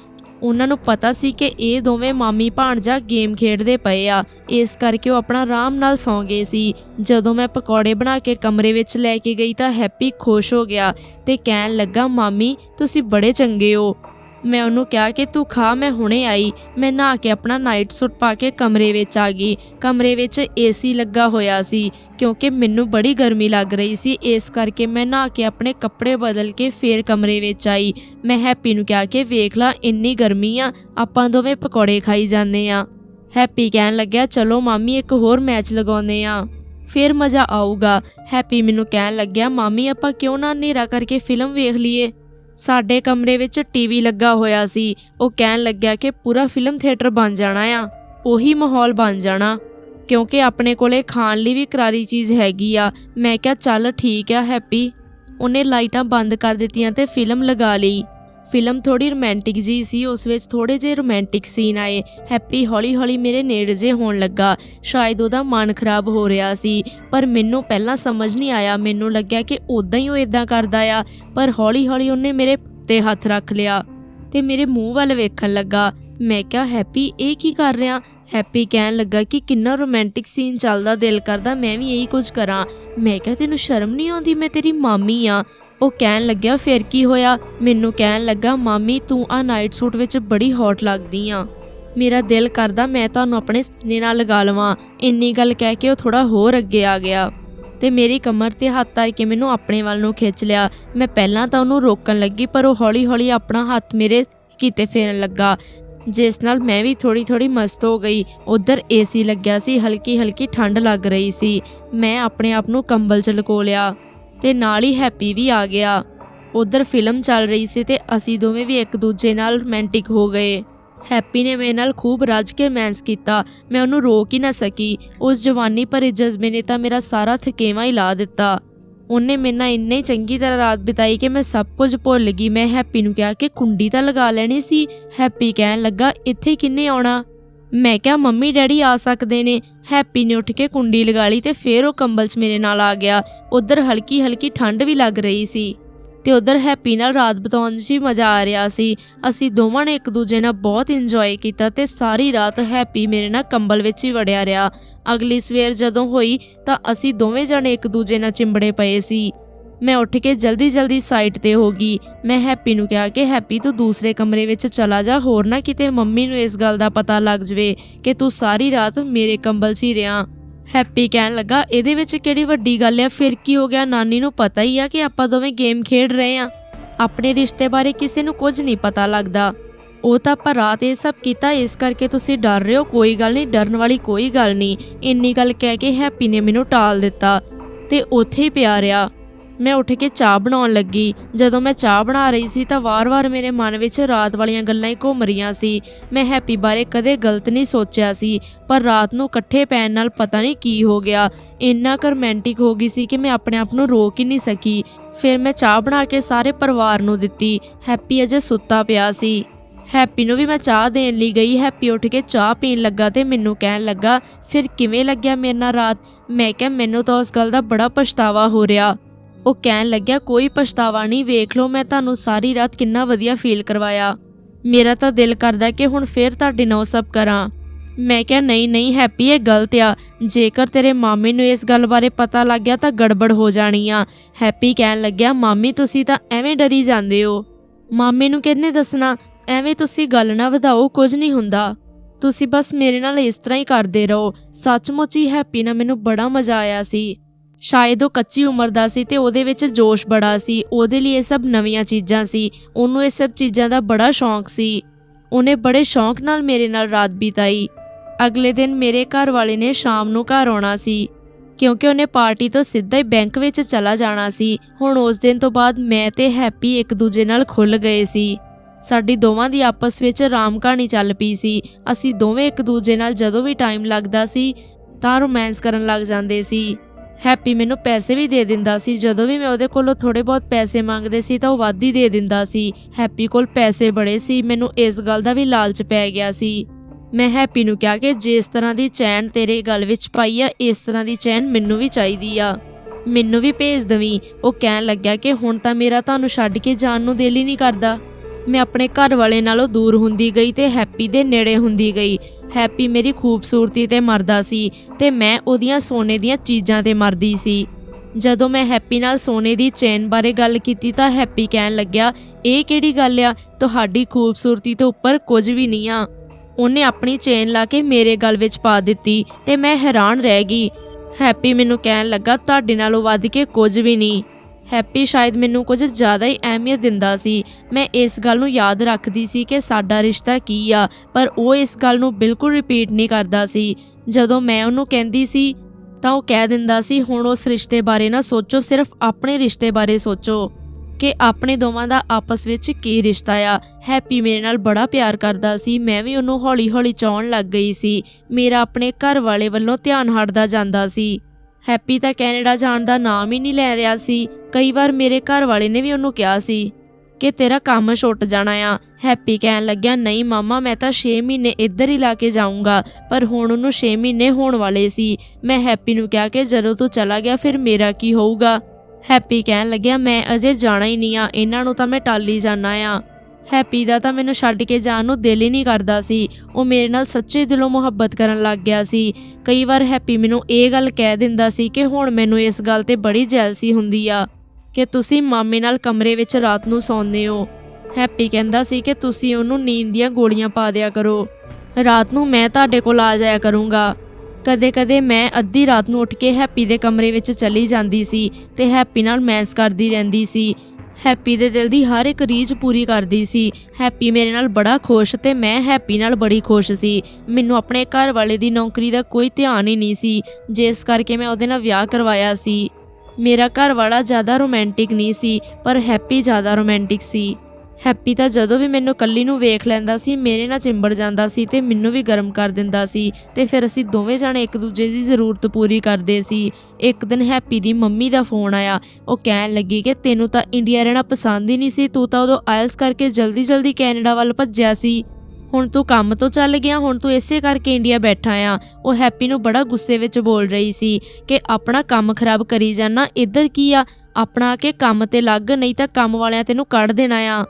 A: ਉਹਨਾਂ ਨੂੰ ਪਤਾ ਸੀ ਕਿ ਇਹ ਦੋਵੇਂ ਮਾਮੀ ਭਾਣਜਾ ਗੇਮ ਖੇਡਦੇ ਪਏ ਆ। ਇਸ ਕਰਕੇ ਉਹ ਆਪਣਾ ਆਰਾਮ ਨਾਲ ਸੌਂ ਗਏ ਸੀ। ਜਦੋਂ ਮੈਂ ਪਕੌੜੇ ਬਣਾ ਕੇ ਕਮਰੇ ਵਿੱਚ ਲੈ ਕੇ ਗਈ ਤਾਂ ਹੈਪੀ ਖੁਸ਼ ਹੋ ਗਿਆ ਤੇ ਕਹਿਣ ਲੱਗਾ, ਮਾਮੀ, ਤੁਸੀਂ ਬੜੇ ਚੰਗੇ ਹੋ। ਮੈਂ ਉਹਨੂੰ ਕਿਹਾ ਕਿ ਤੂੰ ਖਾ, ਮੈਂ ਹੁਣੇ ਆਈ। ਮੈਂ ਨਹਾ ਕੇ ਆਪਣਾ ਨਾਈਟ ਸੂਟ ਪਾ ਕੇ ਕਮਰੇ ਵਿੱਚ ਆ ਗਈ। ਕਮਰੇ ਵਿੱਚ ਏਸੀ ਲੱਗਾ ਹੋਇਆ ਸੀ, ਕਿਉਂਕਿ ਮੈਨੂੰ ਬੜੀ ਗਰਮੀ ਲੱਗ ਰਹੀ ਸੀ। ਇਸ ਕਰਕੇ ਮੈਂ ਨਹਾ ਕੇ ਆਪਣੇ ਕੱਪੜੇ ਬਦਲ ਕੇ ਫੇਰ ਕਮਰੇ ਵਿੱਚ ਆਈ। ਮੈਂ ਹੈਪੀ ਨੂੰ ਕਿਹਾ ਕਿ ਵੇਖ ਲਾ, ਇੰਨੀ ਗਰਮੀ ਆ, ਆਪਾਂ ਦੋਵੇਂ ਪਕੌੜੇ ਖਾਈ ਜਾਂਦੇ ਆ। ਹੈਪੀ ਕਹਿਣ ਲੱਗਿਆ, ਚਲੋ ਮਾਮੀ, ਇੱਕ ਹੋਰ ਮੈਚ ਲਗਾਉਂਦੇ ਆ। ਫੇਰ ਮਜ਼ਾ ਆਊਗਾ। ਹੈਪੀ ਮੈਨੂੰ ਕਹਿਣ ਲੱਗਿਆ, ਮਾਮੀ, ਆਪਾਂ ਕਿਉਂ ਨਾ ਹਨੇਰਾ ਕਰਕੇ ਫਿਲਮ ਵੇਖ ਲਈਏ? ਸਾਡੇ ਕਮਰੇ ਵਿੱਚ ਟੀਵੀ ਲੱਗਾ ਹੋਇਆ ਸੀ। ਉਹ ਕਹਿਣ ਲੱਗਿਆ ਕਿ ਪੂਰਾ ਫਿਲਮ ਥੀਏਟਰ ਬਣ ਜਾਣਾ ਆ। ਉਹੀ ਮਾਹੌਲ ਬਣ ਜਾਣਾ। ਕਿਉਂਕਿ ਆਪਣੇ ਕੋਲੇ ਖਾਣ ਲਈ ਵੀ ਕਰਾਰੀ ਚੀਜ਼ ਹੈਗੀ ਆ। ਮੈਂ ਕਿਹਾ, ਚੱਲ ਠੀਕ ਆ, ਹੈਪੀ। ਉਹਨੇ ਲਾਈਟਾਂ ਬੰਦ ਕਰ ਦਿੱਤੀਆਂ ਤੇ ਫਿਲਮ ਲਗਾ ਲਈ। ਫਿਲਮ ਥੋੜੀ ਰੋਮਾਂਟਿਕ ਜੀ ਸੀ, ਉਸ ਵਿੱਚ ਥੋੜੇ ਜਿਹੇ ਰੋਮਾਂਟਿਕ ਸੀਨ ਆਏ। ਹੈਪੀ ਹੌਲੀ-ਹੌਲੀ ਮੇਰੇ ਨੇੜੇ ਜੇ ਹੋਣ ਲੱਗਾ। ਸ਼ਾਇਦ ਉਹਦਾ ਮਨ ਖਰਾਬ ਹੋ ਰਿਹਾ ਸੀ, ਪਰ ਮੈਨੂੰ ਪਹਿਲਾਂ ਸਮਝ ਨਹੀਂ ਆਇਆ। ਮੈਨੂੰ ਲੱਗਿਆ ਕਿ ਉਦਾਂ ਹੀ ਉਹ ਇਦਾਂ ਕਰਦਾ ਆ, ਪਰ ਹੌਲੀ-ਹੌਲੀ ਉਹਨੇ ਮੇਰੇ ਤੇ ਹੱਥ ਰੱਖ ਲਿਆ ਤੇ ਮੇਰੇ ਮੂੰਹ ਵੱਲ ਵੇਖਣ ਲੱਗਾ। ਮੈਂ ਕਿਹਾ ਹੈਪੀ ਇਹ ਕੀ ਕਰ ਰਿਹਾ? ਹੈਪੀ ਕਹਿਣ ਲੱਗਾ ਕਿ ਕਿੰਨਾ ਰੋਮਾਂਟਿਕ ਸੀਨ ਚੱਲਦਾ, ਦਿਲ ਕਰਦਾ ਮੈਂ ਵੀ ਇਹੀ ਕੁਝ ਕਰਾਂ। ਮੈਂ ਕਿਹਾ, ਤੈਨੂੰ ਸ਼ਰਮ ਨਹੀਂ ਆਉਂਦੀ? ਮੈਂ ਤੇਰੀ ਮਾਮੀ ਆ। ਉਹ ਕਹਿਣ ਲੱਗਿਆ, ਫਿਰ ਕੀ ਹੋਇਆ? ਮੈਨੂੰ ਕਹਿਣ ਲੱਗਾ, ਮਾਮੀ, ਤੂੰ ਆ ਨਾਈਟ ਸੂਟ ਵਿੱਚ ਬੜੀ ਹੌਟ ਲੱਗਦੀ ਆ। ਮੇਰਾ ਦਿਲ ਕਰਦਾ ਮੈਂ ਤੁਹਾਨੂੰ ਆਪਣੇ ਸਨੇ ਨਾਲ ਲਗਾ ਲਵਾਂ। ਇੰਨੀ ਗੱਲ ਕਹਿ ਕੇ ਉਹ ਥੋੜਾ ਹੋਰ ਅੱਗੇ ਆ ਗਿਆ ਤੇ ਮੇਰੀ ਕਮਰ ਤੇ ਹੱਥ ਧਰ ਕੇ ਮੈਨੂੰ ਆਪਣੇ ਵੱਲ ਨੂੰ ਖਿੱਚ ਲਿਆ। ਮੈਂ ਪਹਿਲਾਂ ਤਾਂ ਉਹਨੂੰ ਰੋਕਣ ਲੱਗੀ, ਪਰ ਉਹ ਹੌਲੀ-ਹੌਲੀ ਆਪਣਾ ਹੱਥ ਮੇਰੇ ਕਿਤੇ ਫੇਰਨ ਲੱਗਾ, ਜਿਸ ਨਾਲ ਮੈਂ ਵੀ ਥੋੜੀ ਥੋੜੀ ਮਸਤ ਹੋ ਗਈ। ਉਧਰ ਏਸੀ ਲੱਗਿਆ ਸੀ ਹਲਕੀ ਹਲਕੀ ਠੰਡ ਲੱਗ ਰਹੀ ਸੀ। ਮੈਂ ਆਪਣੇ ਆਪ ਨੂੰ ਕੰਬਲ 'ਚ ਲਕੋ ਲਿਆ। ਤੇ ਨਾਲ ਹੀ ਹੈਪੀ ਵੀ ਆ ਗਿਆ। ਉਧਰ ਫਿਲਮ ਚੱਲ ਰਹੀ ਸੀ ਤੇ ਅਸੀਂ ਦੋਵੇਂ ਵੀ ਇੱਕ ਦੂਜੇ ਨਾਲ ਰੋਮਾਂਟਿਕ ਹੋ ਗਏ। ਹੈਪੀ ਨੇ ਮੇਰੇ ਨਾਲ ਖੂਬ ਰੱਜ ਕੇ ਮੈਂਸ ਕੀਤਾ। ਮੈਂ ਉਹਨੂੰ ਰੋਕ ਹੀ ਨਾ ਸਕੀ। ਉਸ ਜਵਾਨੀ ਭਰੇ ਜਜ਼ਬੇ ਨੇ ਤਾਂ ਮੇਰਾ ਸਾਰਾ ਥਕੇਵਾਂ ਹੀ ਲਾ ਦਿੱਤਾ। ਉਹਨੇ ਮੇਰੇ ਨਾਲ ਇੰਨੀ ਚੰਗੀ ਤਰ੍ਹਾਂ ਰਾਤ ਬਿਤਾਈ ਕਿ ਮੈਂ ਸਭ ਕੁਝ ਭੁੱਲ ਗਈ। ਮੈਂ ਹੈਪੀ ਨੂੰ ਕਿਹਾ ਕਿ ਕੁੰਡੀ ਤਾਂ ਲਗਾ ਲੈਣੀ ਸੀ। ਹੈਪੀ ਕਹਿਣ ਲੱਗਾ, ਇੱਥੇ ਕਿੰਨੇ ਆਉਣਾ? ਮੈਂ ਕਿਹਾ, ਮੰਮੀ, ਡੈਡੀ ਆ ਸਕਦੇ ਨੇ। ਹੈਪੀ ਨੇ ਉੱਠ ਕੇ ਕੁੰਡੀ ਲਗਾ ਲਈ ਤੇ ਫੇਰ ਉਹ ਕੰਬਲ 'ਚ ਮੇਰੇ ਨਾਲ ਆ ਗਿਆ। ਉਧਰ ਹਲਕੀ ਹਲਕੀ ਠੰਡ ਵੀ ਲੱਗ ਰਹੀ ਸੀ ਤੇ ਉਧਰ ਹੈਪੀ ਨਾਲ ਰਾਤ ਬਿਤਾਉਣ 'ਚ ਵੀ ਮਜ਼ਾ ਆ ਰਿਹਾ ਸੀ। ਅਸੀਂ ਦੋਵਾਂ ਨੇ ਇੱਕ ਦੂਜੇ ਨਾਲ ਬਹੁਤ ਇੰਜੋਏ ਕੀਤਾ ਤੇ ਸਾਰੀ ਰਾਤ ਹੈਪੀ ਮੇਰੇ ਨਾਲ ਕੰਬਲ ਵਿੱਚ ਹੀ ਵੜਿਆ ਰਿਹਾ। ਅਗਲੀ ਸਵੇਰ ਜਦੋਂ ਹੋਈ ਤਾਂ ਅਸੀਂ ਦੋਵੇਂ ਜਣੇ ਇੱਕ ਦੂਜੇ ਨਾਲ ਚਿੰਬੜੇ ਪਏ ਸੀ। ਮੈਂ ਉੱਠ ਕੇ ਜਲਦੀ ਜਲਦੀ ਸਾਈਟ ਤੇ ਹੋ ਗਈ। ਮੈਂ ਹੈਪੀ ਨੂੰ ਕਿਹਾ ਕਿ ਹੈਪੀ ਤੂੰ ਦੂਸਰੇ ਕਮਰੇ ਵਿੱਚ ਚਲਾ ਜਾ, ਹੋਰ ਨਾ ਕਿਤੇ ਮੰਮੀ ਨੂੰ ਇਸ ਗੱਲ ਦਾ ਪਤਾ ਲੱਗ ਜਵੇ ਕਿ ਤੂੰ ਸਾਰੀ ਰਾਤ ਮੇਰੇ ਕੰਬਲ 'ਚ ਹੀ ਰਿਹਾ। ਹੈਪੀ ਕਹਿਣ ਲੱਗਾ, ਇਹਦੇ ਵਿੱਚ ਕਿਹੜੀ ਵੱਡੀ ਗੱਲ ਆ? ਫਿਰ ਕੀ ਹੋ ਗਿਆ? ਨਾਨੀ ਨੂੰ ਪਤਾ ਹੀ ਆ ਕਿ ਆਪਾਂ ਦੋਵੇਂ ਗੇਮ ਖੇਡ ਰਹੇ ਆ। ਆਪਣੇ ਰਿਸ਼ਤੇ ਬਾਰੇ ਕਿਸੇ ਨੂੰ ਕੁਝ ਨਹੀਂ ਪਤਾ ਲੱਗਦਾ। ਉਹ ਤਾਂ ਆਪਾਂ ਰਾਤ ਇਹ ਸਭ ਕੀਤਾ, ਇਸ ਕਰਕੇ ਤੁਸੀਂ ਡਰ ਰਹੇ ਹੋ। ਕੋਈ ਗੱਲ ਨਹੀਂ, ਡਰਨ ਵਾਲੀ ਕੋਈ ਗੱਲ ਨਹੀਂ। ਇੰਨੀ ਗੱਲ ਕਹਿ ਕੇ ਹੈਪੀ ਨੇ ਮੈਨੂੰ ਟਾਲ ਦਿੱਤਾ ਤੇ ਉੱਥੇ ਹੀ ਪਿਆ ਰਿਹਾ। ਮੈਂ ਉੱਠ ਕੇ ਚਾਹ ਬਣਾਉਣ ਲੱਗੀ। ਜਦੋਂ ਮੈਂ ਚਾਹ ਬਣਾ ਰਹੀ ਸੀ ਤਾਂ ਵਾਰ-ਵਾਰ ਮੇਰੇ ਮਨ ਵਿੱਚ ਰਾਤ ਵਾਲੀਆਂ ਗੱਲਾਂ ਹੀ ਘੁੰਮ ਰਹੀਆਂ ਸੀ। ਮੈਂ ਹੈਪੀ ਬਾਰੇ ਕਦੇ ਗਲਤ ਨਹੀਂ ਸੋਚਿਆ ਸੀ, ਪਰ ਰਾਤ ਨੂੰ ਇਕੱਠੇ ਪੈਣ ਨਾਲ ਪਤਾ ਨਹੀਂ ਕੀ ਹੋ ਗਿਆ। ਇੰਨਾ ਕੁ ਰੋਮਾਂਟਿਕ ਹੋ ਗਈ ਸੀ ਕਿ ਮੈਂ ਆਪਣੇ ਆਪ ਨੂੰ ਰੋਕ ਹੀ ਨਹੀਂ ਸਕੀ। ਫਿਰ ਮੈਂ ਚਾਹ ਬਣਾ ਕੇ ਸਾਰੇ ਪਰਿਵਾਰ ਨੂੰ ਦਿੱਤੀ। ਹੈਪੀ ਅਜੇ ਸੁੱਤਾ ਪਿਆ ਸੀ। ਹੈਪੀ ਨੂੰ ਵੀ ਮੈਂ ਚਾਹ ਦੇਣ ਲਈ ਗਈ। ਹੈਪੀ ਉੱਠ ਕੇ ਚਾਹ ਪੀਣ ਲੱਗਾ ਤੇ ਮੈਨੂੰ ਕਹਿਣ ਲੱਗਾ, ਫਿਰ ਕਿਵੇਂ ਲੱਗਿਆ ਮੇਰੇ ਨਾਲ ਰਾਤ? ਮੈਂ ਕਿਹਾ, ਮੈਨੂੰ ਤਾਂ ਉਸ ਗੱਲ ਦਾ ਬੜਾ ਪਛਤਾਵਾ ਹੋ ਰਿਹਾ। ਉਹ ਕਹਿਣ ਲੱਗਿਆ, ਕੋਈ ਪਛਤਾਵਾ ਨਹੀਂ, ਵੇਖ ਲਓ ਮੈਂ ਤੁਹਾਨੂੰ ਸਾਰੀ ਰਾਤ ਕਿੰਨਾ ਵਧੀਆ ਫੀਲ ਕਰਵਾਇਆ। ਮੇਰਾ ਤਾਂ ਦਿਲ ਕਰਦਾ ਕਿ ਹੁਣ ਫੇਰ ਤੁਹਾਡੇ ਨਾਲ ਉਹ ਸਭ ਕਰਾਂ। ਮੈਂ ਕਿਹਾ, ਨਹੀਂ ਨਹੀਂ ਹੈਪੀ ਇਹ ਗਲਤ ਆ। ਜੇਕਰ ਤੇਰੇ ਮਾਮੇ ਨੂੰ ਇਸ ਗੱਲ ਬਾਰੇ ਪਤਾ ਲੱਗ ਗਿਆ ਤਾਂ ਗੜਬੜ ਹੋ ਜਾਣੀ ਆ। ਹੈਪੀ ਕਹਿਣ ਲੱਗਿਆ, ਮਾਮੀ, ਤੁਸੀਂ ਤਾਂ ਐਵੇਂ ਡਰੀ ਜਾਂਦੇ ਹੋ। ਮਾਮੇ ਨੂੰ ਕਿਹਨੇ ਦੱਸਣਾ? ਐਵੇਂ ਤੁਸੀਂ ਗੱਲ ਨਾ ਵਧਾਓ, ਕੁਝ ਨਹੀਂ ਹੁੰਦਾ। ਤੁਸੀਂ ਬਸ ਮੇਰੇ ਨਾਲ ਇਸ ਤਰ੍ਹਾਂ ਹੀ ਕਰਦੇ ਰਹੋ। ਸੱਚਮੁੱਚ ਹੀ ਹੈਪੀ ਨਾਲ ਮੈਨੂੰ ਬੜਾ ਮਜ਼ਾ ਆਇਆ ਸੀ। ਸ਼ਾਇਦ ਉਹ ਕੱਚੀ ਉਮਰ ਦਾ ਸੀ ਤੇ ਉਹਦੇ ਵਿੱਚ ਜੋਸ਼ ਬੜਾ ਸੀ। ਉਹਦੇ ਲਈ ਇਹ ਸਭ ਨਵੀਆਂ ਚੀਜ਼ਾਂ ਸੀ। ਉਹਨੂੰ ਇਹ ਸਭ ਚੀਜ਼ਾਂ ਦਾ ਬੜਾ ਸ਼ੌਂਕ ਸੀ। ਉਹਨੇ ਬੜੇ ਸ਼ੌਂਕ ਨਾਲ ਮੇਰੇ ਨਾਲ ਰਾਤ ਬਿਤਾਈ। ਅਗਲੇ ਦਿਨ ਮੇਰੇ ਘਰ ਵਾਲੇ ਨੇ ਸ਼ਾਮ ਨੂੰ ਘਰ ਆਉਣਾ ਸੀ। ਕਿਉਂਕਿ ਉਹਨੇ ਪਾਰਟੀ ਤੋਂ ਸਿੱਧਾ ਹੀ ਬੈਂਕ ਵਿੱਚ ਚਲਾ ਜਾਣਾ ਸੀ। ਹੁਣ ਉਸ ਦਿਨ ਤੋਂ ਬਾਅਦ ਮੈਂ ਤੇ ਹੈਪੀ ਇੱਕ ਦੂਜੇ ਨਾਲ ਖੁੱਲ ਗਏ ਸੀ। ਸਾਡੀ ਦੋਵਾਂ ਦੀ ਆਪਸ ਵਿੱਚ ਆਰਾਮ ਕਹਾਣੀ ਚੱਲ ਪਈ ਸੀ। ਅਸੀਂ ਦੋਵੇਂ ਇੱਕ ਦੂਜੇ ਨਾਲ ਜਦੋਂ ਵੀ ਟਾਈਮ ਲੱਗਦਾ ਸੀ ਤਾਂ ਰੋਮਾਂਸ ਕਰਨ ਲੱਗ ਜਾਂਦੇ ਸੀ। ਹੈਪੀ ਮੈਨੂੰ ਪੈਸੇ ਵੀ ਦੇ ਦਿੰਦਾ ਸੀ। ਜਦੋਂ ਵੀ ਮੈਂ ਉਹਦੇ ਕੋਲੋਂ ਥੋੜੇ ਬਹੁਤ ਪੈਸੇ ਮੰਗਦੇ ਸੀ ਤਾਂ ਉਹ ਵੱਧ ਹੀ ਦੇ ਦਿੰਦਾ ਸੀ। ਹੈਪੀ ਕੋਲ ਪੈਸੇ ਬੜੇ ਸੀ। ਮੈਨੂੰ ਇਸ ਗੱਲ ਦਾ ਵੀ ਲਾਲਚ ਪੈ ਗਿਆ ਸੀ। ਮੈਂ ਹੈਪੀ ਨੂੰ ਕਿਹਾ ਕਿ ਜਿਸ ਤਰ੍ਹਾਂ ਦੀ ਚੈਨ ਤੇਰੇ ਗਲ ਵਿੱਚ ਪਾਈ ਆ, ਇਸ ਤਰ੍ਹਾਂ ਦੀ ਚੈਨ ਮੈਨੂੰ ਵੀ ਚਾਹੀਦੀ ਆ। ਮੈਨੂੰ ਵੀ ਭੇਜ ਦਵੀਂ। ਉਹ ਕਹਿਣ ਲੱਗਿਆ ਕਿ ਹੁਣ ਤਾਂ ਮੇਰਾ ਤੁਹਾਨੂੰ ਛੱਡ ਕੇ ਜਾਣ ਨੂੰ ਦਿਲ ਹੀ ਨਹੀਂ ਕਰਦਾ। ਮੈਂ ਆਪਣੇ ਘਰ ਵਾਲੇ ਨਾਲੋਂ ਦੂਰ ਹੁੰਦੀ ਗਈ ਤੇ ਹੈਪੀ ਦੇ ਨੇੜੇ ਹੁੰਦੀ ਗਈ। ਹੈਪੀ ਮੇਰੀ ਖੂਬਸੂਰਤੀ ਤੇ ਮਰਦਾ ਸੀ ਤੇ ਮੈਂ ਉਹਦੀਆਂ ਸੋਨੇ ਦੀਆਂ ਚੀਜ਼ਾਂ ਤੇ ਮਰਦੀ ਸੀ। ਜਦੋਂ ਮੈਂ ਹੈਪੀ ਨਾਲ ਸੋਨੇ ਦੀ ਚੇਨ ਬਾਰੇ ਗੱਲ ਕੀਤੀ ਤਾਂ ਹੈਪੀ ਕਹਿਣ ਲੱਗਿਆ, ਇਹ ਕਿਹੜੀ ਗੱਲ ਆ? ਤੁਹਾਡੀ ਖੂਬਸੂਰਤੀ ਤੋਂ ਉੱਪਰ ਕੁਝ ਵੀ ਨਹੀਂ ਆ। ਉਹਨੇ ਆਪਣੀ ਚੇਨ ਲਾ ਕੇ ਮੇਰੇ ਗਲ ਵਿੱਚ ਪਾ ਦਿੱਤੀ ਤੇ ਮੈਂ ਹੈਰਾਨ ਰਹਿ ਗਈ। ਹੈਪੀ ਮੈਨੂੰ ਕਹਿਣ ਲੱਗਾ, ਤੁਹਾਡੇ ਨਾਲੋਂ ਵੱਧ ਕੇ ਕੁਝ ਵੀ ਨਹੀਂ। ਹੈਪੀ ਸ਼ਾਇਦ ਮੈਨੂੰ ਕੁਝ ਜ਼ਿਆਦਾ ਹੀ ਅਹਿਮੀਅਤ ਦਿੰਦਾ ਸੀ। ਮੈਂ ਇਸ ਗੱਲ ਨੂੰ ਯਾਦ ਰੱਖਦੀ ਸੀ ਕਿ ਸਾਡਾ ਰਿਸ਼ਤਾ ਕੀ ਆ, ਪਰ ਉਹ ਇਸ ਗੱਲ ਨੂੰ ਬਿਲਕੁਲ ਰਿਪੀਟ ਨਹੀਂ ਕਰਦਾ ਸੀ। ਜਦੋਂ ਮੈਂ ਉਹਨੂੰ ਕਹਿੰਦੀ ਸੀ, ਤਾਂ ਉਹ ਕਹਿ ਦਿੰਦਾ ਸੀ, ਹੁਣ ਉਸ ਰਿਸ਼ਤੇ ਬਾਰੇ ਨਾ ਸੋਚੋ, ਸਿਰਫ ਆਪਣੇ ਰਿਸ਼ਤੇ ਬਾਰੇ ਸੋਚੋ ਕਿ ਆਪਣੇ ਦੋਵਾਂ ਦਾ ਆਪਸ ਵਿੱਚ ਕੀ ਰਿਸ਼ਤਾ ਆ। ਹੈਪੀ ਮੇਰੇ ਨਾਲ ਬੜਾ ਪਿਆਰ ਕਰਦਾ ਸੀ। ਮੈਂ ਵੀ ਉਹਨੂੰ ਹੌਲੀ-ਹੌਲੀ ਚਾਹਣ ਲੱਗ ਗਈ ਸੀ। ਮੇਰਾ ਆਪਣੇ ਘਰ ਵਾਲੇ ਵੱਲੋਂ ਧਿਆਨ ਹਟਦਾ ਜਾਂਦਾ ਸੀ। ਹੈਪੀ ਤਾਂ ਕੈਨੇਡਾ ਜਾਣ ਦਾ ਨਾਮ ਹੀ ਨਹੀਂ ਲੈ ਰਿਹਾ ਸੀ। ਕਈ ਵਾਰ ਮੇਰੇ ਘਰ ਵਾਲੇ ਨੇ ਵੀ ਉਹਨੂੰ ਕਿਹਾ ਸੀ ਕਿ ਤੇਰਾ ਕੰਮ ਛੁੱਟ ਜਾਣਾ ਆ। ਹੈਪੀ ਕਹਿਣ ਲੱਗਿਆ, ਨਹੀਂ ਮਾਮਾ, ਮੈਂ ਤਾਂ 6 ਮਹੀਨੇ ਇੱਧਰ ਹੀ ਲਾ ਕੇ ਜਾਊਂਗਾ, ਪਰ ਹੁਣ ਉਹਨੂੰ 6 ਮਹੀਨੇ ਹੋਣ ਵਾਲੇ ਸੀ। ਮੈਂ ਹੈਪੀ ਨੂੰ ਕਿਹਾ ਕਿ ਜਦੋਂ ਤੂੰ ਚਲਾ ਗਿਆ, ਫਿਰ ਮੇਰਾ ਕੀ ਹੋਊਗਾ? ਹੈਪੀ ਕਹਿਣ ਲੱਗਿਆ, ਮੈਂ ਅਜੇ ਜਾਣਾ ਹੀ ਨਹੀਂ ਆ, ਇਹਨਾਂ ਨੂੰ ਤਾਂ ਮੈਂ ਟਾਲੀ ਜਾਣਾ ਆ। ਹੈਪੀ ਦਾ ਤਾਂ ਮੈਨੂੰ ਛੱਡ ਕੇ ਜਾਣ ਨੂੰ ਦਿਲ ਹੀ ਨਹੀਂ ਕਰਦਾ ਸੀ। ਉਹ ਮੇਰੇ ਨਾਲ ਸੱਚੇ ਦਿਲੋਂ ਮੁਹੱਬਤ ਕਰਨ ਲੱਗ ਗਿਆ ਸੀ। ਕਈ ਵਾਰ ਹੈਪੀ ਮੈਨੂੰ ਇਹ ਗੱਲ ਕਹਿ ਦਿੰਦਾ ਸੀ ਕਿ ਹੁਣ ਮੈਨੂੰ ਇਸ ਗੱਲ ਤੇ ਬੜੀ ਜੈਲਸੀ ਹੁੰਦੀ ਆ ਕਿ ਤੁਸੀਂ ਮਾਮੇ ਨਾਲ ਕਮਰੇ ਵਿੱਚ ਰਾਤ ਨੂੰ ਸੌਂਦੇ ਹੋ। ਹੈਪੀ ਕਹਿੰਦਾ ਸੀ ਕਿ ਤੁਸੀਂ ਉਹਨੂੰ ਨੀਂਦ ਦੀਆਂ ਗੋਲੀਆਂ ਪਾ ਦਿਆ ਕਰੋ। ਰਾਤ ਨੂੰ ਮੈਂ ਤੁਹਾਡੇ ਕੋਲ ਆ ਜਾਇਆ ਕਰੂੰਗਾ। ਕਦੇ-ਕਦੇ ਮੈਂ ਅੱਧੀ ਰਾਤ ਨੂੰ ਉੱਠ ਕੇ ਹੈਪੀ ਦੇ ਕਮਰੇ ਵਿੱਚ ਚਲੀ ਜਾਂਦੀ ਸੀ ਤੇ ਹੈਪੀ ਨਾਲ ਮੈਸ ਕਰਦੀ ਰਹਿੰਦੀ ਸੀ। ਹੈਪੀ ਦੇ ਦਿਲ ਦੀ ਹਰ ਇੱਕ ਰੀਝ ਪੂਰੀ ਕਰਦੀ ਸੀ। ਹੈਪੀ ਮੇਰੇ ਨਾਲ ਬੜਾ ਖੁਸ਼ ਤੇ ਮੈਂ ਹੈਪੀ ਨਾਲ ਬੜੀ ਖੁਸ਼ ਸੀ। ਮੈਨੂੰ ਆਪਣੇ ਘਰ ਵਾਲੇ ਦੀ ਨੌਕਰੀ ਦਾ ਕੋਈ ਧਿਆਨ ਹੀ ਨਹੀਂ ਸੀ, ਜਿਸ ਕਰਕੇ ਮੈਂ ਉਹਦੇ ਨਾਲ ਵਿਆਹ ਕਰਵਾਇਆ ਸੀ। ਮੇਰਾ ਘਰ ਵਾਲਾ ਜ਼ਿਆਦਾ ਰੋਮਾਂਟਿਕ ਨਹੀਂ ਸੀ, ਪਰ ਹੈਪੀ ਜ਼ਿਆਦਾ ਰੋਮਾਂਟਿਕ ਸੀ। ਹੈਪੀ ਤਾਂ ਜਦੋਂ ਵੀ ਮੈਨੂੰ ਕੱਲੀ ਨੂੰ ਵੇਖ ਲੈਂਦਾ ਸੀ, ਮੇਰੇ ਨਾਲ ਚਿੰਬੜ ਜਾਂਦਾ ਸੀ ਤੇ ਮੈਨੂੰ ਵੀ ਗਰਮ ਕਰ ਦਿੰਦਾ ਸੀ ਤੇ ਫਿਰ ਅਸੀਂ ਦੋਵੇਂ ਜਾਣੇ ਇੱਕ ਦੂਜੇ ਦੀ ਜ਼ਰੂਰਤ ਪੂਰੀ ਕਰਦੇ ਸੀ। ਇੱਕ ਦਿਨ ਹੈਪੀ ਦੀ ਮੰਮੀ ਦਾ ਫੋਨ ਆਇਆ, ਉਹ ਕਹਿਣ ਲੱਗੀ ਕਿ ਤੈਨੂੰ ਤਾਂ ਇੰਡੀਆ ਰਹਿਣਾ ਪਸੰਦ ਹੀ ਨਹੀਂ ਸੀ, ਤੂੰ ਤਾਂ ਉਦੋਂ ਆਇਲਸ ਕਰਕੇ ਜਲਦੀ-ਜਲਦੀ ਕੈਨੇਡਾ ਵੱਲ ਭੱਜਿਆ ਸੀ। ਹੁਣ ਤੂੰ ਕੰਮ ਤੋਂ ਚੱਲ ਗਿਆ, ਹੁਣ ਤੂੰ ਇਸੇ ਕਰਕੇ ਇੰਡੀਆ ਬੈਠਾ ਆ। ਉਹ ਹੈਪੀ ਨੂੰ ਬੜਾ ਗੁੱਸੇ ਵਿੱਚ ਬੋਲ ਰਹੀ ਸੀ ਕਿ ਆਪਣਾ ਕੰਮ ਖਰਾਬ ਕਰੀ ਜਾਣਾ, ਇੱਧਰ ਕੀ ਆ? ਆਪਣਾ ਆ ਕੇ ਕੰਮ ਤੇ ਲੱਗ, ਨਹੀਂ ਤਾਂ ਕੰਮ ਵਾਲਿਆਂ ਤੈਨੂੰ ਕੱਢ ਦੇਣਾ ਆ।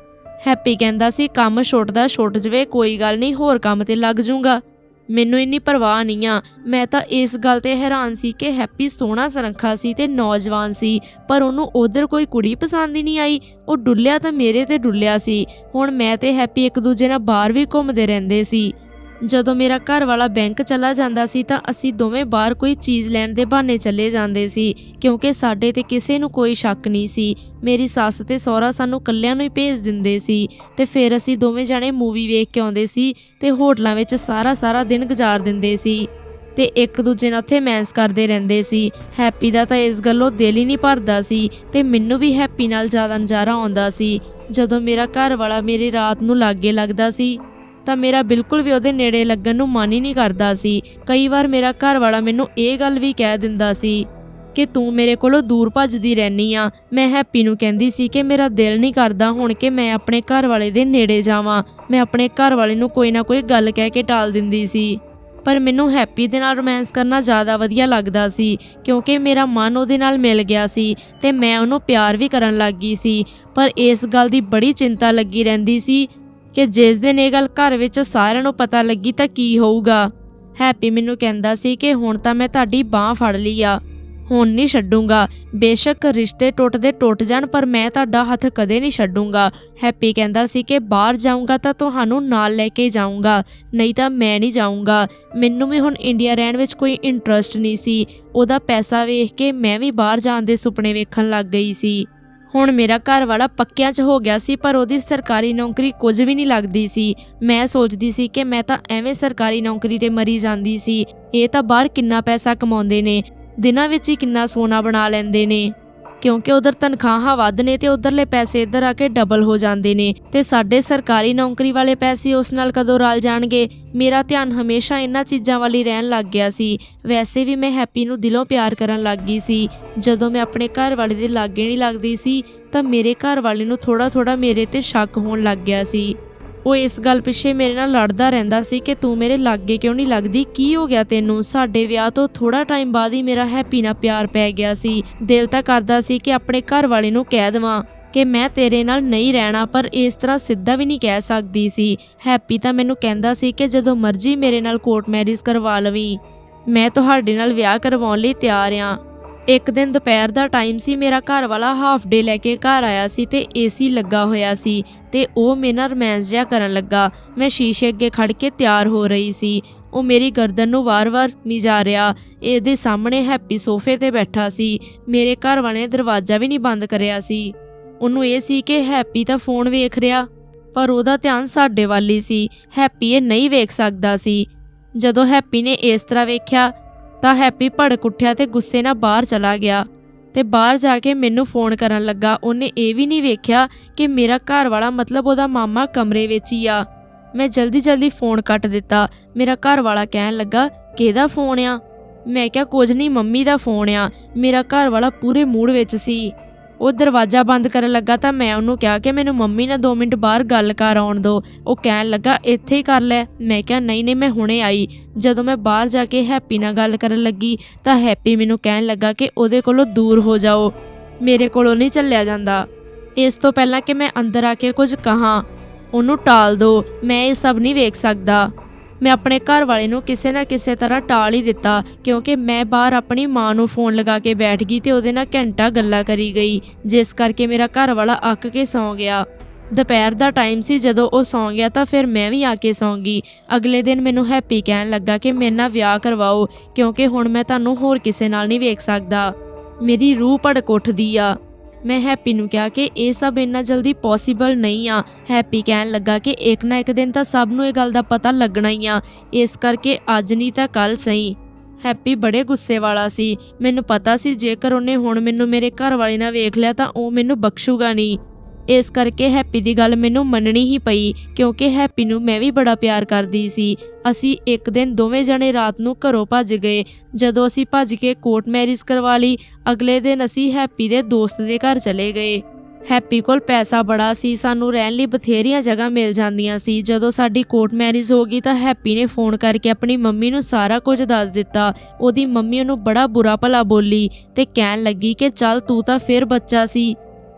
A: ਹੈਪੀ ਕਹਿੰਦਾ ਸੀ, ਕੰਮ ਛੁੱਟਦਾ ਛੁੱਟ ਜਵੇ, ਕੋਈ ਗੱਲ ਨਹੀਂ, ਹੋਰ ਕੰਮ ਤੇ ਲੱਗ ਜਾਊਗਾ ਮੈਨੂੰ ਇੰਨੀ ਪਰਵਾਹ ਨਹੀਂ ਆ। ਮੈਂ ਤਾਂ ਇਸ ਗੱਲ ਤੇ ਹੈਰਾਨ ਸੀ ਕਿ ਹੈਪੀ ਸੋਹਣਾ ਸੁਨੱਖਾ ਸੀ ਤੇ ਨੌਜਵਾਨ ਸੀ, ਪਰ ਉਹਨੂੰ ਉਧਰ ਕੋਈ ਕੁੜੀ ਪਸੰਦ ਹੀ ਨਹੀਂ ਆਈ। ਉਹ ਡੁੱਲਿਆ ਤਾਂ ਮੇਰੇ ਤੇ ਡੁੱਲਿਆ ਸੀ। ਹੁਣ ਮੈਂ ਤੇ ਹੈਪੀ ਇੱਕ ਦੂਜੇ ਨਾਲ ਬਾਹਰ ਵੀ ਘੁੰਮਦੇ ਰਹਿੰਦੇ ਸੀ। ਜਦੋਂ ਮੇਰਾ ਘਰ ਵਾਲਾ ਬੈਂਕ ਚਲਾ ਜਾਂਦਾ ਸੀ ਤਾਂ ਅਸੀਂ ਦੋਵੇਂ ਬਾਹਰ ਕੋਈ ਚੀਜ਼ ਲੈਣ ਦੇ ਬਹਾਨੇ ਚਲੇ ਜਾਂਦੇ ਸੀ, ਕਿਉਂਕਿ ਸਾਡੇ ਤੇ ਕਿਸੇ ਨੂੰ ਕੋਈ ਸ਼ੱਕ ਨਹੀਂ ਸੀ। ਮੇਰੀ ਸੱਸ ਤੇ ਸਹੁਰਾ ਸਾਨੂੰ ਕੱਲਿਆਂ ਨੂੰ ਹੀ ਭੇਜ ਦਿੰਦੇ ਸੀ ਤੇ ਫਿਰ ਅਸੀਂ ਦੋਵੇਂ ਜਾਣੇ ਮੂਵੀ ਵੇਖ ਕੇ ਆਉਂਦੇ ਸੀ ਤੇ ਹੋਟਲਾਂ ਵਿੱਚ ਸਾਰਾ ਸਾਰਾ ਦਿਨ ਗੁਜ਼ਾਰ ਦਿੰਦੇ ਸੀ ਤੇ ਇੱਕ ਦੂਜੇ ਨਾਲ ਉੱਥੇ ਮੈਂਸ ਕਰਦੇ ਰਹਿੰਦੇ ਸੀ। ਹੈਪੀ ਦਾ ਤਾਂ ਇਸ ਗੱਲੋਂ ਦਿਲ ਹੀ ਨਹੀਂ ਭਰਦਾ ਸੀ ਤੇ ਮੈਨੂੰ ਵੀ ਹੈਪੀ ਨਾਲ ਜ਼ਿਆਦਾ ਨਜ਼ਾਰਾ ਆਉਂਦਾ ਸੀ। ਜਦੋਂ ਮੇਰਾ ਘਰ ਵਾਲਾ ਮੇਰੀ ਰਾਤ ਨੂੰ ਲਾਗੇ ਲੱਗਦਾ ਸੀ ਤਾਂ ਮੇਰਾ ਬਿਲਕੁਲ ਵੀ ਉਹਦੇ ਨੇੜੇ ਲੱਗਣ ਨੂੰ ਮਨ ਹੀ ਨਹੀਂ ਕਰਦਾ ਸੀ। ਕਈ ਵਾਰ ਮੇਰਾ ਘਰ ਵਾਲਾ ਮੈਨੂੰ ਇਹ ਗੱਲ ਵੀ ਕਹਿ ਦਿੰਦਾ ਸੀ ਕਿ ਤੂੰ ਮੇਰੇ ਕੋਲੋਂ ਦੂਰ ਭੱਜਦੀ ਰਹਿਨੀ ਆ। ਮੈਂ ਹੈਪੀ ਨੂੰ ਕਹਿੰਦੀ ਸੀ ਕਿ ਮੇਰਾ ਦਿਲ ਨਹੀਂ ਕਰਦਾ ਹੁਣ ਕਿ ਮੈਂ ਆਪਣੇ ਘਰ ਵਾਲੇ ਦੇ ਨੇੜੇ ਜਾਵਾਂ। ਮੈਂ ਆਪਣੇ ਘਰ ਵਾਲੇ ਨੂੰ ਕੋਈ ਨਾ ਕੋਈ ਗੱਲ ਕਹਿ ਕੇ ਟਾਲ ਦਿੰਦੀ ਸੀ। ਪਰ ਮੈਨੂੰ ਹੈਪੀ ਦੇ ਨਾਲ ਰੋਮਾਂਸ ਕਰਨਾ ਜ਼ਿਆਦਾ ਵਧੀਆ ਲੱਗਦਾ ਸੀ ਕਿਉਂਕਿ ਮੇਰਾ ਮਨ ਉਹਦੇ ਨਾਲ ਮਿਲ ਗਿਆ ਸੀ ਤੇ ਮੈਂ ਉਹਨੂੰ ਪਿਆਰ ਵੀ ਕਰਨ ਲੱਗ ਗਈ ਸੀ। ਪਰ ਇਸ ਗੱਲ ਦੀ ਬੜੀ ਚਿੰਤਾ ਲੱਗੀ ਰਹਿੰਦੀ ਸੀ ਕਿ ਜਿਸ ਦਿਨ ਇਹ ਗੱਲ ਘਰ ਵਿੱਚ ਸਾਰਿਆਂ ਨੂੰ ਪਤਾ ਲੱਗੀ ਤਾਂ ਕੀ ਹੋਊਗਾ? ਹੈਪੀ ਮੈਨੂੰ ਕਹਿੰਦਾ ਸੀ ਕਿ ਹੁਣ ਤਾਂ ਮੈਂ ਤੁਹਾਡੀ ਬਾਹ ਫੜ ਲਈ ਆ। ਹੁਣ ਨਹੀਂ ਛੱਡੂੰਗਾ। ਬੇਸ਼ੱਕ ਰਿਸ਼ਤੇ ਟੁੱਟਦੇ ਟੁੱਟ ਜਾਣ, ਪਰ ਮੈਂ ਤੁਹਾਡਾ ਹੱਥ ਕਦੇ ਨਹੀਂ ਛੱਡੂੰਗਾ। ਹੈਪੀ ਕਹਿੰਦਾ ਸੀ ਕਿ ਬਾਹਰ ਜਾਊਂਗਾ ਤਾਂ ਤੁਹਾਨੂੰ ਨਾਲ ਲੈ ਕੇ ਜਾਊਂਗਾ, ਨਹੀਂ ਤਾਂ ਮੈਂ ਨਹੀਂ ਜਾਊਂਗਾ। ਮੈਨੂੰ ਵੀ ਹੁਣ ਇੰਡੀਆ ਰਹਿਣ ਵਿੱਚ ਕੋਈ ਇੰਟਰਸਟ ਨਹੀਂ ਸੀ। ਉਹਦਾ ਪੈਸਾ ਵੇਖ ਕੇ ਮੈਂ ਵੀ ਬਾਹਰ ਜਾਣ ਦੇ ਸੁਪਨੇ ਵੇਖਣ ਲੱਗ ਗਈ ਸੀ। ਹੁਣ ਮੇਰਾ ਘਰ ਵਾਲਾ ਪੱਕਿਆਂ 'ਚ ਹੋ ਗਿਆ ਸੀ, ਪਰ ਉਹਦੀ ਸਰਕਾਰੀ ਨੌਕਰੀ ਕੁਝ ਵੀ ਨਹੀਂ ਲੱਗਦੀ ਸੀ। ਮੈਂ ਸੋਚਦੀ ਸੀ ਕਿ ਮੈਂ ਤਾਂ ਐਵੇਂ ਸਰਕਾਰੀ ਨੌਕਰੀ ਤੇ ਮਰੀ ਜਾਂਦੀ ਸੀ। ਇਹ ਤਾਂ ਬਾਹਰ ਕਿੰਨਾ ਪੈਸਾ ਕਮਾਉਂਦੇ ਨੇ, ਦਿਨਾਂ ਵਿੱਚ ਹੀ ਕਿੰਨਾ ਸੋਨਾ ਬਣਾ ਲੈਂਦੇ ਨੇ। ਕਿਉਂਕਿ ਉਧਰ ਤਨਖਾਹਾਂ ਵੱਧ ਨੇ ਤੇ ਉਧਰਲੇ ਪੈਸੇ ਇੱਧਰ ਆ ਕੇ ਡਬਲ ਹੋ ਜਾਂਦੇ ਨੇ। ਤੇ ਸਾਡੇ ਸਰਕਾਰੀ ਨੌਕਰੀ ਵਾਲੇ ਪੈਸੇ ਉਸ ਨਾਲ ਕਦੋਂ ਰਲ ਜਾਣਗੇ? ਮੇਰਾ ਧਿਆਨ ਹਮੇਸ਼ਾ ਇਹਨਾਂ ਚੀਜ਼ਾਂ ਵਾਲੀ ਰਹਿਣ ਲੱਗ ਗਿਆ ਸੀ। ਵੈਸੇ ਵੀ ਮੈਂ ਹੈਪੀ ਨੂੰ ਦਿਲੋਂ ਪਿਆਰ ਕਰਨ ਲੱਗ ਗਈ ਸੀ। ਜਦੋਂ ਮੈਂ ਆਪਣੇ ਘਰ ਵਾਲੇ ਦੇ ਲਾਗੇ ਨਹੀਂ ਲੱਗਦੀ ਸੀ, ਤਾਂ ਮੇਰੇ ਘਰ ਵਾਲੇ ਨੂੰ ਥੋੜਾ ਥੋੜਾ ਮੇਰੇ ਤੇ ਸ਼ੱਕ ਹੋਣ ਲੱਗ ਗਿਆ ਸੀ। ਉਹ ਇਸ ਗੱਲ ਪਿੱਛੇ ਮੇਰੇ ਨਾਲ ਲੜਦਾ ਰਹਿੰਦਾ ਸੀ ਕਿ ਤੂੰ ਮੇਰੇ ਲਾਗੇ ਕਿਉਂ ਨਹੀਂ ਲੱਗਦੀ? ਕੀ ਹੋ ਗਿਆ ਤੈਨੂੰ? ਸਾਡੇ ਵਿਆਹ ਤੋਂ ਥੋੜਾ ਟਾਈਮ ਬਾਅਦ ਹੀ ਮੇਰਾ ਹੈਪੀ ਨਾਲ ਪਿਆਰ ਪੈ ਗਿਆ ਸੀ। ਦਿਲ ਤਾਂ ਕਰਦਾ ਸੀ ਕਿ ਆਪਣੇ ਘਰ ਵਾਲੇ ਨੂੰ ਕਹਿ ਦੇਵਾਂ ਕਿ ਮੈਂ ਤੇਰੇ ਨਾਲ ਨਹੀਂ ਰਹਿਣਾ, ਪਰ ਇਸ ਤਰ੍ਹਾਂ ਸਿੱਧਾ ਵੀ ਨਹੀਂ ਕਹਿ ਸਕਦੀ ਸੀ। ਹੈਪੀ ਤਾਂ ਮੈਨੂੰ ਕਹਿੰਦਾ ਸੀ ਕਿ ਜਦੋਂ ਮਰਜ਼ੀ ਮੇਰੇ ਨਾਲ ਕੋਰਟ ਮੈਰਿਜ ਕਰਵਾ ਲਵੀਂ। ਮੈਂ ਤੁਹਾਡੇ ਨਾਲ ਵਿਆਹ ਕਰਵਾਉਣ ਲਈ ਤਿਆਰ ਆ। ਇੱਕ ਦਿਨ ਦੁਪਹਿਰ ਦਾ ਟਾਈਮ ਸੀ, ਮੇਰਾ ਘਰ ਵਾਲਾ ਹਾਫ ਡੇ ਲੈ ਕੇ ਘਰ ਆਇਆ ਸੀ ਤੇ ਏਸੀ ਲੱਗਾ ਹੋਇਆ ਸੀ ਤੇ ਉਹ ਮੇਰਾ ਨਾਲ ਰੋਮਾਂਸ ਜਿਹਾ ਕਰਨ ਲੱਗਾ। ਮੈਂ ਸ਼ੀਸ਼ੇ ਅੱਗੇ ਖੜ ਕੇ ਤਿਆਰ ਹੋ ਰਹੀ ਸੀ। ਉਹ ਮੇਰੀ ਗਰਦਨ ਨੂੰ ਵਾਰ-ਵਾਰ ਮਿਜਾ ਰਿਹਾ। ਇਹਦੇ ਸਾਹਮਣੇ ਹੈਪੀ ਸੋਫੇ ਤੇ ਬੈਠਾ ਸੀ। ਮੇਰੇ ਘਰ ਵਾਲੇ ਨੇ ਦਰਵਾਜ਼ਾ ਵੀ ਨਹੀਂ ਬੰਦ ਕਰਿਆ ਸੀ। ਉਹਨੂੰ ਇਹ ਸੀ ਕਿ ਹੈਪੀ ਤਾਂ ਫੋਨ ਵੇਖ ਰਿਹਾ, ਪਰ ਉਹਦਾ ਧਿਆਨ ਸਾਡੇ ਵੱਲ ਹੀ ਸੀ। ਹੈਪੀ ਇਹ ਨਹੀਂ ਵੇਖ ਸਕਦਾ ਸੀ। ਜਦੋਂ ਹੈਪੀ ਨੇ ਇਸ ਤਰ੍ਹਾਂ ਵੇਖਿਆ ਤਾਂ ਹੈਪੀ ਭੜਕ ਉੱਠਿਆ ਤੇ ਗੁੱਸੇ ਨਾਲ ਬਾਹਰ ਚਲਾ ਗਿਆ ਤੇ ਬਾਹਰ ਜਾ ਕੇ ਮੈਨੂੰ ਫੋਨ ਕਰਨ ਲੱਗਾ। ਉਹਨੇ ਇਹ ਵੀ ਨਹੀਂ ਵੇਖਿਆ ਕਿ ਮੇਰਾ ਘਰ ਵਾਲਾ ਮਤਲਬ ਉਹਦਾ ਮਾਮਾ ਕਮਰੇ ਵਿੱਚ ਹੀ ਆ। ਮੈਂ ਜਲਦੀ ਜਲਦੀ ਫੋਨ ਕੱਟ ਦਿੱਤਾ। ਮੇਰਾ ਘਰ ਵਾਲਾ ਕਹਿਣ ਲੱਗਾ, ਕਿਹਦਾ ਫੋਨ ਆ? ਮੈਂ ਕਿਹਾ, ਕੁਝ ਨਹੀਂ, ਮੰਮੀ ਦਾ ਫੋਨ ਆ। ਮੇਰਾ ਘਰ ਵਾਲਾ ਪੂਰੇ ਮੂਡ ਵਿੱਚ ਸੀ। ਉਹ ਦਰਵਾਜ਼ਾ ਬੰਦ ਕਰਨ ਲੱਗਾ ਤਾਂ ਮੈਂ ਉਹਨੂੰ ਕਿਹਾ ਕਿ ਮੈਨੂੰ ਮੰਮੀ ਨਾਲ 2 ਮਿੰਟ ਬਾਹਰ ਗੱਲ ਕਰ ਆਉਣ ਦਿਓ ਉਹ ਕਹਿਣ ਲੱਗਾ, ਇੱਥੇ ਹੀ ਕਰ ਲੈ। ਮੈਂ ਕਿਹਾ, ਨਹੀਂ ਨਹੀਂ, ਮੈਂ ਹੁਣੇ ਆਈ। ਜਦੋਂ ਮੈਂ ਬਾਹਰ ਜਾ ਕੇ ਹੈਪੀ ਨਾਲ ਗੱਲ ਕਰਨ ਲੱਗੀ ਤਾਂ ਹੈਪੀ ਮੈਨੂੰ ਕਹਿਣ ਲੱਗਾ ਕਿ ਉਹਦੇ ਕੋਲੋਂ ਦੂਰ ਹੋ ਜਾਓ। ਮੇਰੇ ਕੋਲੋਂ ਨਹੀਂ ਚੱਲਿਆ ਜਾਂਦਾ। ਇਸ ਤੋਂ ਪਹਿਲਾਂ ਕਿ ਮੈਂ ਅੰਦਰ ਆ ਕੇ ਕੁਝ ਕਹਾਂ, ਉਹਨੂੰ ਟਾਲ ਦਿਓ ਮੈਂ ਇਹ ਸਭ ਨਹੀਂ ਵੇਖ ਸਕਦਾ। ਮੈਂ ਆਪਣੇ ਘਰ ਵਾਲੇ ਨੂੰ ਕਿਸੇ ਨਾ ਕਿਸੇ ਤਰ੍ਹਾਂ ਟਾਲ ਹੀ ਦਿੱਤਾ, ਕਿਉਂਕਿ ਮੈਂ ਬਾਹਰ ਆਪਣੀ ਮਾਂ ਨੂੰ ਫੋਨ ਲਗਾ ਕੇ ਬੈਠ ਗਈ ਤੇ ਉਹਦੇ ਨਾਲ ਘੰਟਾ ਗੱਲਾਂ ਕਰੀ ਗਈ, ਜਿਸ ਕਰਕੇ ਮੇਰਾ ਘਰ ਵਾਲਾ ਅੱਕ ਕੇ ਸੌਂ ਗਿਆ। ਦੁਪਹਿਰ ਦਾ ਟਾਈਮ ਸੀ, ਜਦੋਂ ਉਹ ਸੌਂ ਗਿਆ ਤਾਂ ਫਿਰ ਮੈਂ ਵੀ ਆ ਕੇ ਸੌਂ ਗਈ। ਅਗਲੇ ਦਿਨ ਮੈਨੂੰ ਹੈਪੀ ਕਹਿਣ ਲੱਗਾ ਕਿ ਮੇਰੇ ਨਾਲ ਵਿਆਹ ਕਰਵਾਓ, ਕਿਉਂਕਿ ਹੁਣ ਮੈਂ ਤੁਹਾਨੂੰ ਹੋਰ ਕਿਸੇ ਨਾਲ ਨਹੀਂ ਵੇਖ ਸਕਦਾ। ਮੇਰੀ ਰੂਹ ਭੜਕ ਉੱਠਦੀ ਆ। ਮੈਂ ਹੈਪੀ ਨੂੰ ਕਿਹਾ ਕਿ ਇਹ ਸਭ ਇੰਨਾ ਜਲਦੀ ਪੋਸੀਬਲ ਨਹੀਂ ਆ। ਹੈਪੀ ਕਹਿਣ ਲੱਗਾ ਕਿ ਇੱਕ ਨਾ ਇੱਕ ਦਿਨ ਤਾਂ ਸਭ ਨੂੰ ਇਹ ਗੱਲ ਦਾ ਪਤਾ ਲੱਗਣਾ ਹੀ ਆ। ਇਸ ਕਰਕੇ ਅੱਜ ਨਹੀਂ ਤਾਂ ਕੱਲ ਸਹੀ। ਹੈਪੀ ਬੜੇ ਗੁੱਸੇ ਵਾਲਾ ਸੀ। ਮੈਨੂੰ ਪਤਾ ਸੀ ਜੇਕਰ ਉਹਨੇ ਹੁਣ ਮੈਨੂੰ ਮੇਰੇ ਘਰ ਵਾਲੇ ਨਾਲ ਵੇਖ ਲਿਆ ਤਾਂ ਉਹ ਮੈਨੂੰ ਬਖਸ਼ੂਗਾ ਨਹੀਂ। ਇਸ ਕਰਕੇ ਹੈਪੀ ਦੀ ਗੱਲ ਮੈਨੂੰ ਮੰਨਣੀ ਹੀ ਪਈ, ਕਿਉਂਕਿ ਹੈਪੀ ਨੂੰ ਮੈਂ ਵੀ ਬੜਾ ਪਿਆਰ ਕਰਦੀ ਸੀ। ਅਸੀਂ ਇੱਕ ਦਿਨ ਦੋਵੇਂ ਜਣੇ ਰਾਤ ਨੂੰ ਘਰੋਂ ਭੱਜ ਗਏ। ਜਦੋਂ ਅਸੀਂ ਭੱਜ ਕੇ ਕੋਰਟ ਮੈਰਿਜ ਕਰਵਾ ਲਈ, ਅਗਲੇ ਦਿਨ ਅਸੀਂ ਹੈਪੀ ਦੇ ਦੋਸਤ ਦੇ ਘਰ ਚਲੇ ਗਏ। ਹੈਪੀ ਕੋਲ ਪੈਸਾ ਬੜਾ ਸੀ, ਸਾਨੂੰ ਰਹਿਣ ਲਈ ਬਥੇਰੀਆਂ ਜਗ੍ਹਾ ਮਿਲ ਜਾਂਦੀਆਂ ਸੀ। ਜਦੋਂ ਸਾਡੀ ਕੋਰਟ ਮੈਰਿਜ ਹੋ ਗਈ ਤਾਂ ਹੈਪੀ ਨੇ ਫੋਨ ਕਰਕੇ ਆਪਣੀ ਮੰਮੀ ਨੂੰ ਸਾਰਾ ਕੁਝ ਦੱਸ ਦਿੱਤਾ। ਉਹਦੀ ਮੰਮੀ ਉਹਨੂੰ ਬੜਾ ਬੁਰਾ ਭਲਾ ਬੋਲੀ ਤੇ ਕਹਿਣ ਲੱਗੀ ਕਿ ਚੱਲ ਤੂੰ ਤਾਂ ਫਿਰ ਬੱਚਾ ਸੀ।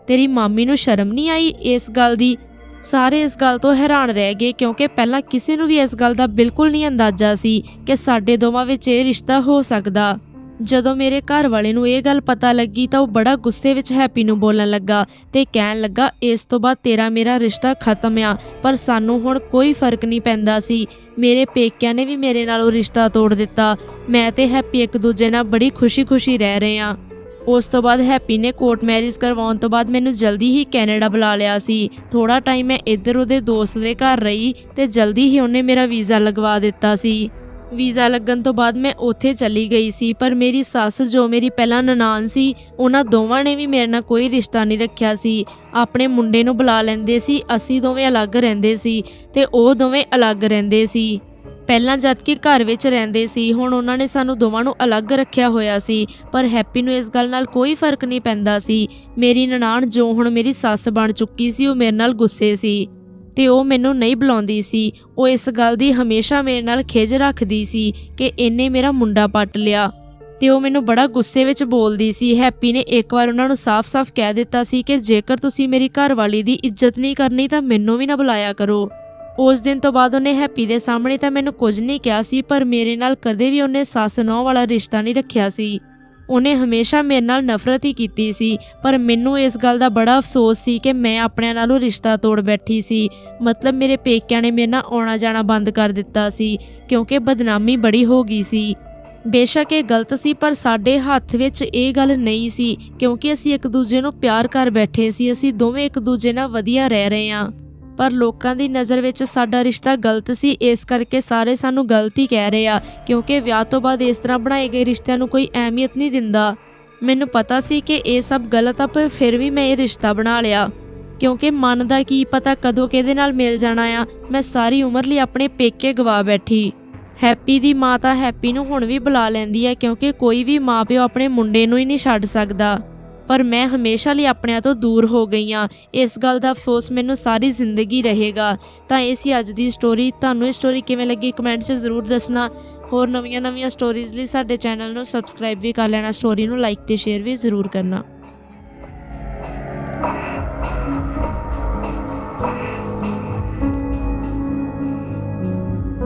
A: ਤੇਰੀ ਮਾਮੀ ਨੂੰ ਸ਼ਰਮ ਨਹੀਂ ਆਈ ਇਸ ਗੱਲ ਦੀ? ਸਾਰੇ ਇਸ ਗੱਲ ਤੋਂ ਹੈਰਾਨ ਰਹਿ ਗਏ ਕਿਉਂਕਿ ਪਹਿਲਾਂ ਕਿਸੇ ਨੂੰ ਵੀ ਇਸ ਗੱਲ ਦਾ ਬਿਲਕੁਲ ਨਹੀਂ ਅੰਦਾਜ਼ਾ ਸੀ ਕਿ ਸਾਡੇ ਦੋਵਾਂ ਵਿੱਚ ਇਹ ਰਿਸ਼ਤਾ ਹੋ ਸਕਦਾ। ਜਦੋਂ ਮੇਰੇ ਘਰ ਵਾਲੇ ਨੂੰ ਇਹ ਗੱਲ ਪਤਾ ਲੱਗੀ ਤਾਂ ਉਹ ਬੜਾ ਗੁੱਸੇ ਵਿੱਚ ਹੈਪੀ ਨੂੰ ਬੋਲਣ ਲੱਗਾ ਤੇ ਕਹਿਣ ਲੱਗਾ, ਇਸ ਤੋਂ ਬਾਅਦ ਤੇਰਾ ਮੇਰਾ ਰਿਸ਼ਤਾ ਖਤਮ ਆ, ਪਰ ਸਾਨੂੰ ਹੁਣ ਕੋਈ ਫ਼ਰਕ ਨਹੀਂ ਪੈਂਦਾ ਸੀ। ਮੇਰੇ ਪੇਕਿਆਂ ਨੇ ਵੀ ਮੇਰੇ ਨਾਲ ਉਹ ਰਿਸ਼ਤਾ ਤੋੜ ਦਿੱਤਾ। ਮੈਂ ਤੇ ਹੈਪੀ ਇੱਕ ਦੂਜੇ ਨਾਲ ਬੜੀ ਖੁਸ਼ੀ-ਖੁਸ਼ੀ ਰਹਿ ਰਹੇ ਹਾਂ। ਉਸ ਤੋਂ ਬਾਅਦ ਹੈਪੀ ਨੇ ਕੋਰਟ ਮੈਰਿਜ ਕਰਵਾਉਣ ਤੋਂ ਬਾਅਦ ਮੈਨੂੰ ਜਲਦੀ ਹੀ ਕੈਨੇਡਾ ਬੁਲਾ ਲਿਆ ਸੀ। ਥੋੜਾ ਟਾਈਮ ਮੈਂ ਇੱਧਰ ਉਹਦੇ ਦੋਸਤ ਦੇ ਘਰ ਰਹੀ ਤੇ ਜਲਦੀ ਹੀ ਉਹਨੇ ਮੇਰਾ ਵੀਜ਼ਾ ਲਗਵਾ ਦਿੱਤਾ ਸੀ। ਵੀਜ਼ਾ ਲੱਗਣ ਤੋਂ ਬਾਅਦ ਮੈਂ ਉੱਥੇ ਚਲੀ ਗਈ ਸੀ, ਪਰ ਮੇਰੀ ਸੱਸ ਜੋ ਮੇਰੀ ਪਹਿਲਾਂ ਨਨਾਣ ਸੀ, ਉਹਨਾਂ ਦੋਵਾਂ ਨੇ ਵੀ ਮੇਰੇ ਨਾਲ ਕੋਈ ਰਿਸ਼ਤਾ ਨਹੀਂ ਰੱਖਿਆ ਸੀ। ਆਪਣੇ ਮੁੰਡੇ ਨੂੰ ਬੁਲਾ ਲੈਂਦੇ ਸੀ, ਅਸੀਂ ਦੋਵੇਂ ਅਲੱਗ ਰਹਿੰਦੇ ਸੀ ਤੇ ਉਹ ਦੋਵੇਂ ਅਲੱਗ ਰਹਿੰਦੇ ਸੀ। ਪਹਿਲਾਂ ਜਦ ਕਿ ਘਰ ਵਿੱਚ ਰਹਿੰਦੇ ਸੀ, ਹੁਣ ਉਹਨਾਂ ਨੇ ਸਾਨੂੰ ਦੋਵਾਂ ਨੂੰ ਅਲੱਗ ਰੱਖਿਆ ਹੋਇਆ ਸੀ, ਪਰ ਹੈਪੀ ਨੂੰ ਇਸ ਗੱਲ ਨਾਲ ਕੋਈ ਫ਼ਰਕ ਨਹੀਂ ਪੈਂਦਾ ਸੀ। ਮੇਰੀ ਨਨਾਣ ਜੋ ਹੁਣ ਮੇਰੀ ਸੱਸ ਬਣ ਚੁੱਕੀ ਸੀ, ਉਹ ਮੇਰੇ ਨਾਲ ਗੁੱਸੇ ਸੀ ਤੇ ਉਹ ਮੈਨੂੰ ਨਹੀਂ ਬੁਲਾਉਂਦੀ ਸੀ। ਉਹ ਇਸ ਗੱਲ ਦੀ ਹਮੇਸ਼ਾ ਮੇਰੇ ਨਾਲ ਖਿਜ ਰੱਖਦੀ ਸੀ ਕਿ ਇਹਨੇ ਮੇਰਾ ਮੁੰਡਾ ਪੱਟ ਲਿਆ ਤੇ ਉਹ ਮੈਨੂੰ ਬੜਾ ਗੁੱਸੇ ਵਿੱਚ ਬੋਲਦੀ ਸੀ। ਹੈਪੀ ਨੇ ਇੱਕ ਵਾਰ ਉਹਨਾਂ ਨੂੰ ਸਾਫ਼-ਸਾਫ਼ ਕਹਿ ਦਿੱਤਾ ਸੀ ਕਿ ਜੇਕਰ ਤੁਸੀਂ ਮੇਰੀ ਘਰਵਾਲੀ ਦੀ ਇੱਜ਼ਤ ਨਹੀਂ ਕਰਨੀ ਤਾਂ ਮੈਨੂੰ ਵੀ ਨਾ ਬੁਲਾਇਆ ਕਰੋ। ਉਸ ਦਿਨ ਤੋਂ ਬਾਅਦ ਉਹਨੇ ਹੈਪੀ ਦੇ ਸਾਹਮਣੇ ਤਾਂ ਮੈਨੂੰ ਕੁਝ ਨਹੀਂ ਕਿਹਾ ਸੀ, ਪਰ ਮੇਰੇ ਨਾਲ ਕਦੇ ਵੀ ਉਹਨੇ ਸੱਸ ਨੌ ਵਾਲਾ ਰਿਸ਼ਤਾ ਨਹੀਂ ਰੱਖਿਆ ਸੀ। ਉਹਨੇ ਹਮੇਸ਼ਾ ਮੇਰੇ ਨਾਲ ਨਫ਼ਰਤ ਹੀ ਕੀਤੀ ਸੀ, ਪਰ ਮੈਨੂੰ ਇਸ ਗੱਲ ਦਾ ਬੜਾ ਅਫਸੋਸ ਸੀ ਕਿ ਮੈਂ ਆਪਣਿਆਂ ਨਾਲੋਂ ਰਿਸ਼ਤਾ ਤੋੜ ਬੈਠੀ ਸੀ। ਮਤਲਬ ਮੇਰੇ ਪੇਕਿਆਂ ਨੇ ਮੇਰੇ ਨਾਲ ਆਉਣਾ ਜਾਣਾ ਬੰਦ ਕਰ ਦਿੱਤਾ ਸੀ, ਕਿਉਂਕਿ ਬਦਨਾਮੀ ਬੜੀ ਹੋ ਗਈ ਸੀ। ਬੇਸ਼ੱਕ ਇਹ ਗਲਤ ਸੀ, ਪਰ ਸਾਡੇ ਹੱਥ ਵਿੱਚ ਇਹ ਗੱਲ ਨਹੀਂ ਸੀ, ਕਿਉਂਕਿ ਅਸੀਂ ਇੱਕ ਦੂਜੇ ਨੂੰ ਪਿਆਰ ਕਰ ਬੈਠੇ ਸੀ, ਅਸੀਂ ਦੋਵੇਂ ਇੱਕ ਦੂਜੇ ਨਾਲ ਵਧੀਆ ਰਹਿ ਰਹੇ ਹਾਂ। ਪਰ ਲੋਕਾਂ ਦੀ ਨਜ਼ਰ ਵਿੱਚ ਸਾਡਾ ਰਿਸ਼ਤਾ ਗਲਤ ਸੀ, ਇਸ ਕਰਕੇ ਸਾਰੇ ਸਾਨੂੰ ਗਲਤ ਹੀ ਕਹਿ ਰਹੇ ਆ, ਕਿਉਂਕਿ ਵਿਆਹ ਤੋਂ ਬਾਅਦ ਇਸ ਤਰ੍ਹਾਂ ਬਣਾਏ ਗਏ ਰਿਸ਼ਤਿਆਂ ਨੂੰ ਕੋਈ ਅਹਿਮੀਅਤ ਨਹੀਂ ਦਿੰਦਾ। ਮੈਨੂੰ ਪਤਾ ਸੀ ਕਿ ਇਹ ਸਭ ਗਲਤ ਆ, ਪਰ ਫਿਰ ਵੀ ਮੈਂ ਇਹ ਰਿਸ਼ਤਾ ਬਣਾ ਲਿਆ। ਕਿਉਂਕਿ ਮਨ ਦਾ ਕੀ ਪਤਾ ਕਦੋਂ ਕਿਹਦੇ ਨਾਲ ਮਿਲ ਜਾਣਾ ਆ, ਮੈਂ ਸਾਰੀ ਉਮਰ ਲਈ ਆਪਣੇ ਪੇਕੇ ਗਵਾ ਬੈਠੀ। ਹੈਪੀ ਦੀ ਮਾਂ ਤਾਂ ਹੈਪੀ ਨੂੰ ਹੁਣ ਵੀ ਬੁਲਾ ਲੈਂਦੀ ਹੈ ਕਿਉਂਕਿ ਕੋਈ ਵੀ ਮਾਪਿਓ ਆਪਣੇ ਮੁੰਡੇ ਨੂੰ ਹੀ ਨਹੀਂ ਛੱਡ ਸਕਦਾ। ਪਰ ਮੈਂ ਹਮੇਸ਼ਾ ਲਈ ਆਪਣਿਆਂ ਤੋਂ ਦੂਰ ਹੋ ਗਈ ਆ ਇਸ ਗੱਲ ਦਾ ਅਫਸੋਸ ਮੈਨੂੰ ਸਾਰੀ ਜ਼ਿੰਦਗੀ ਰਹੇਗਾ। ਤਾਂ ਇਹ ਸੀ ਅੱਜ ਦੀ ਸਟੋਰੀ ਤੁਹਾਨੂੰ ਇਹ ਸਟੋਰੀ ਕਿਵੇਂ ਲੱਗੀ ਕਮੈਂਟ 'ਚ ਜ਼ਰੂਰ ਦੱਸਣਾ। ਹੋਰ ਨਵੀਆਂ-ਨਵੀਆਂ ਸਟੋਰੀਜ਼ ਲਈ ਸਾਡੇ ਚੈਨਲ ਨੂੰ ਸਬਸਕ੍ਰਾਈਬ ਵੀ ਕਰ ਲੈਣਾ। ਸਟੋਰੀ ਨੂੰ ਲਾਈਕ ਤੇ ਸ਼ੇਅਰ ਵੀ ਜ਼ਰੂਰ ਕਰਨਾ।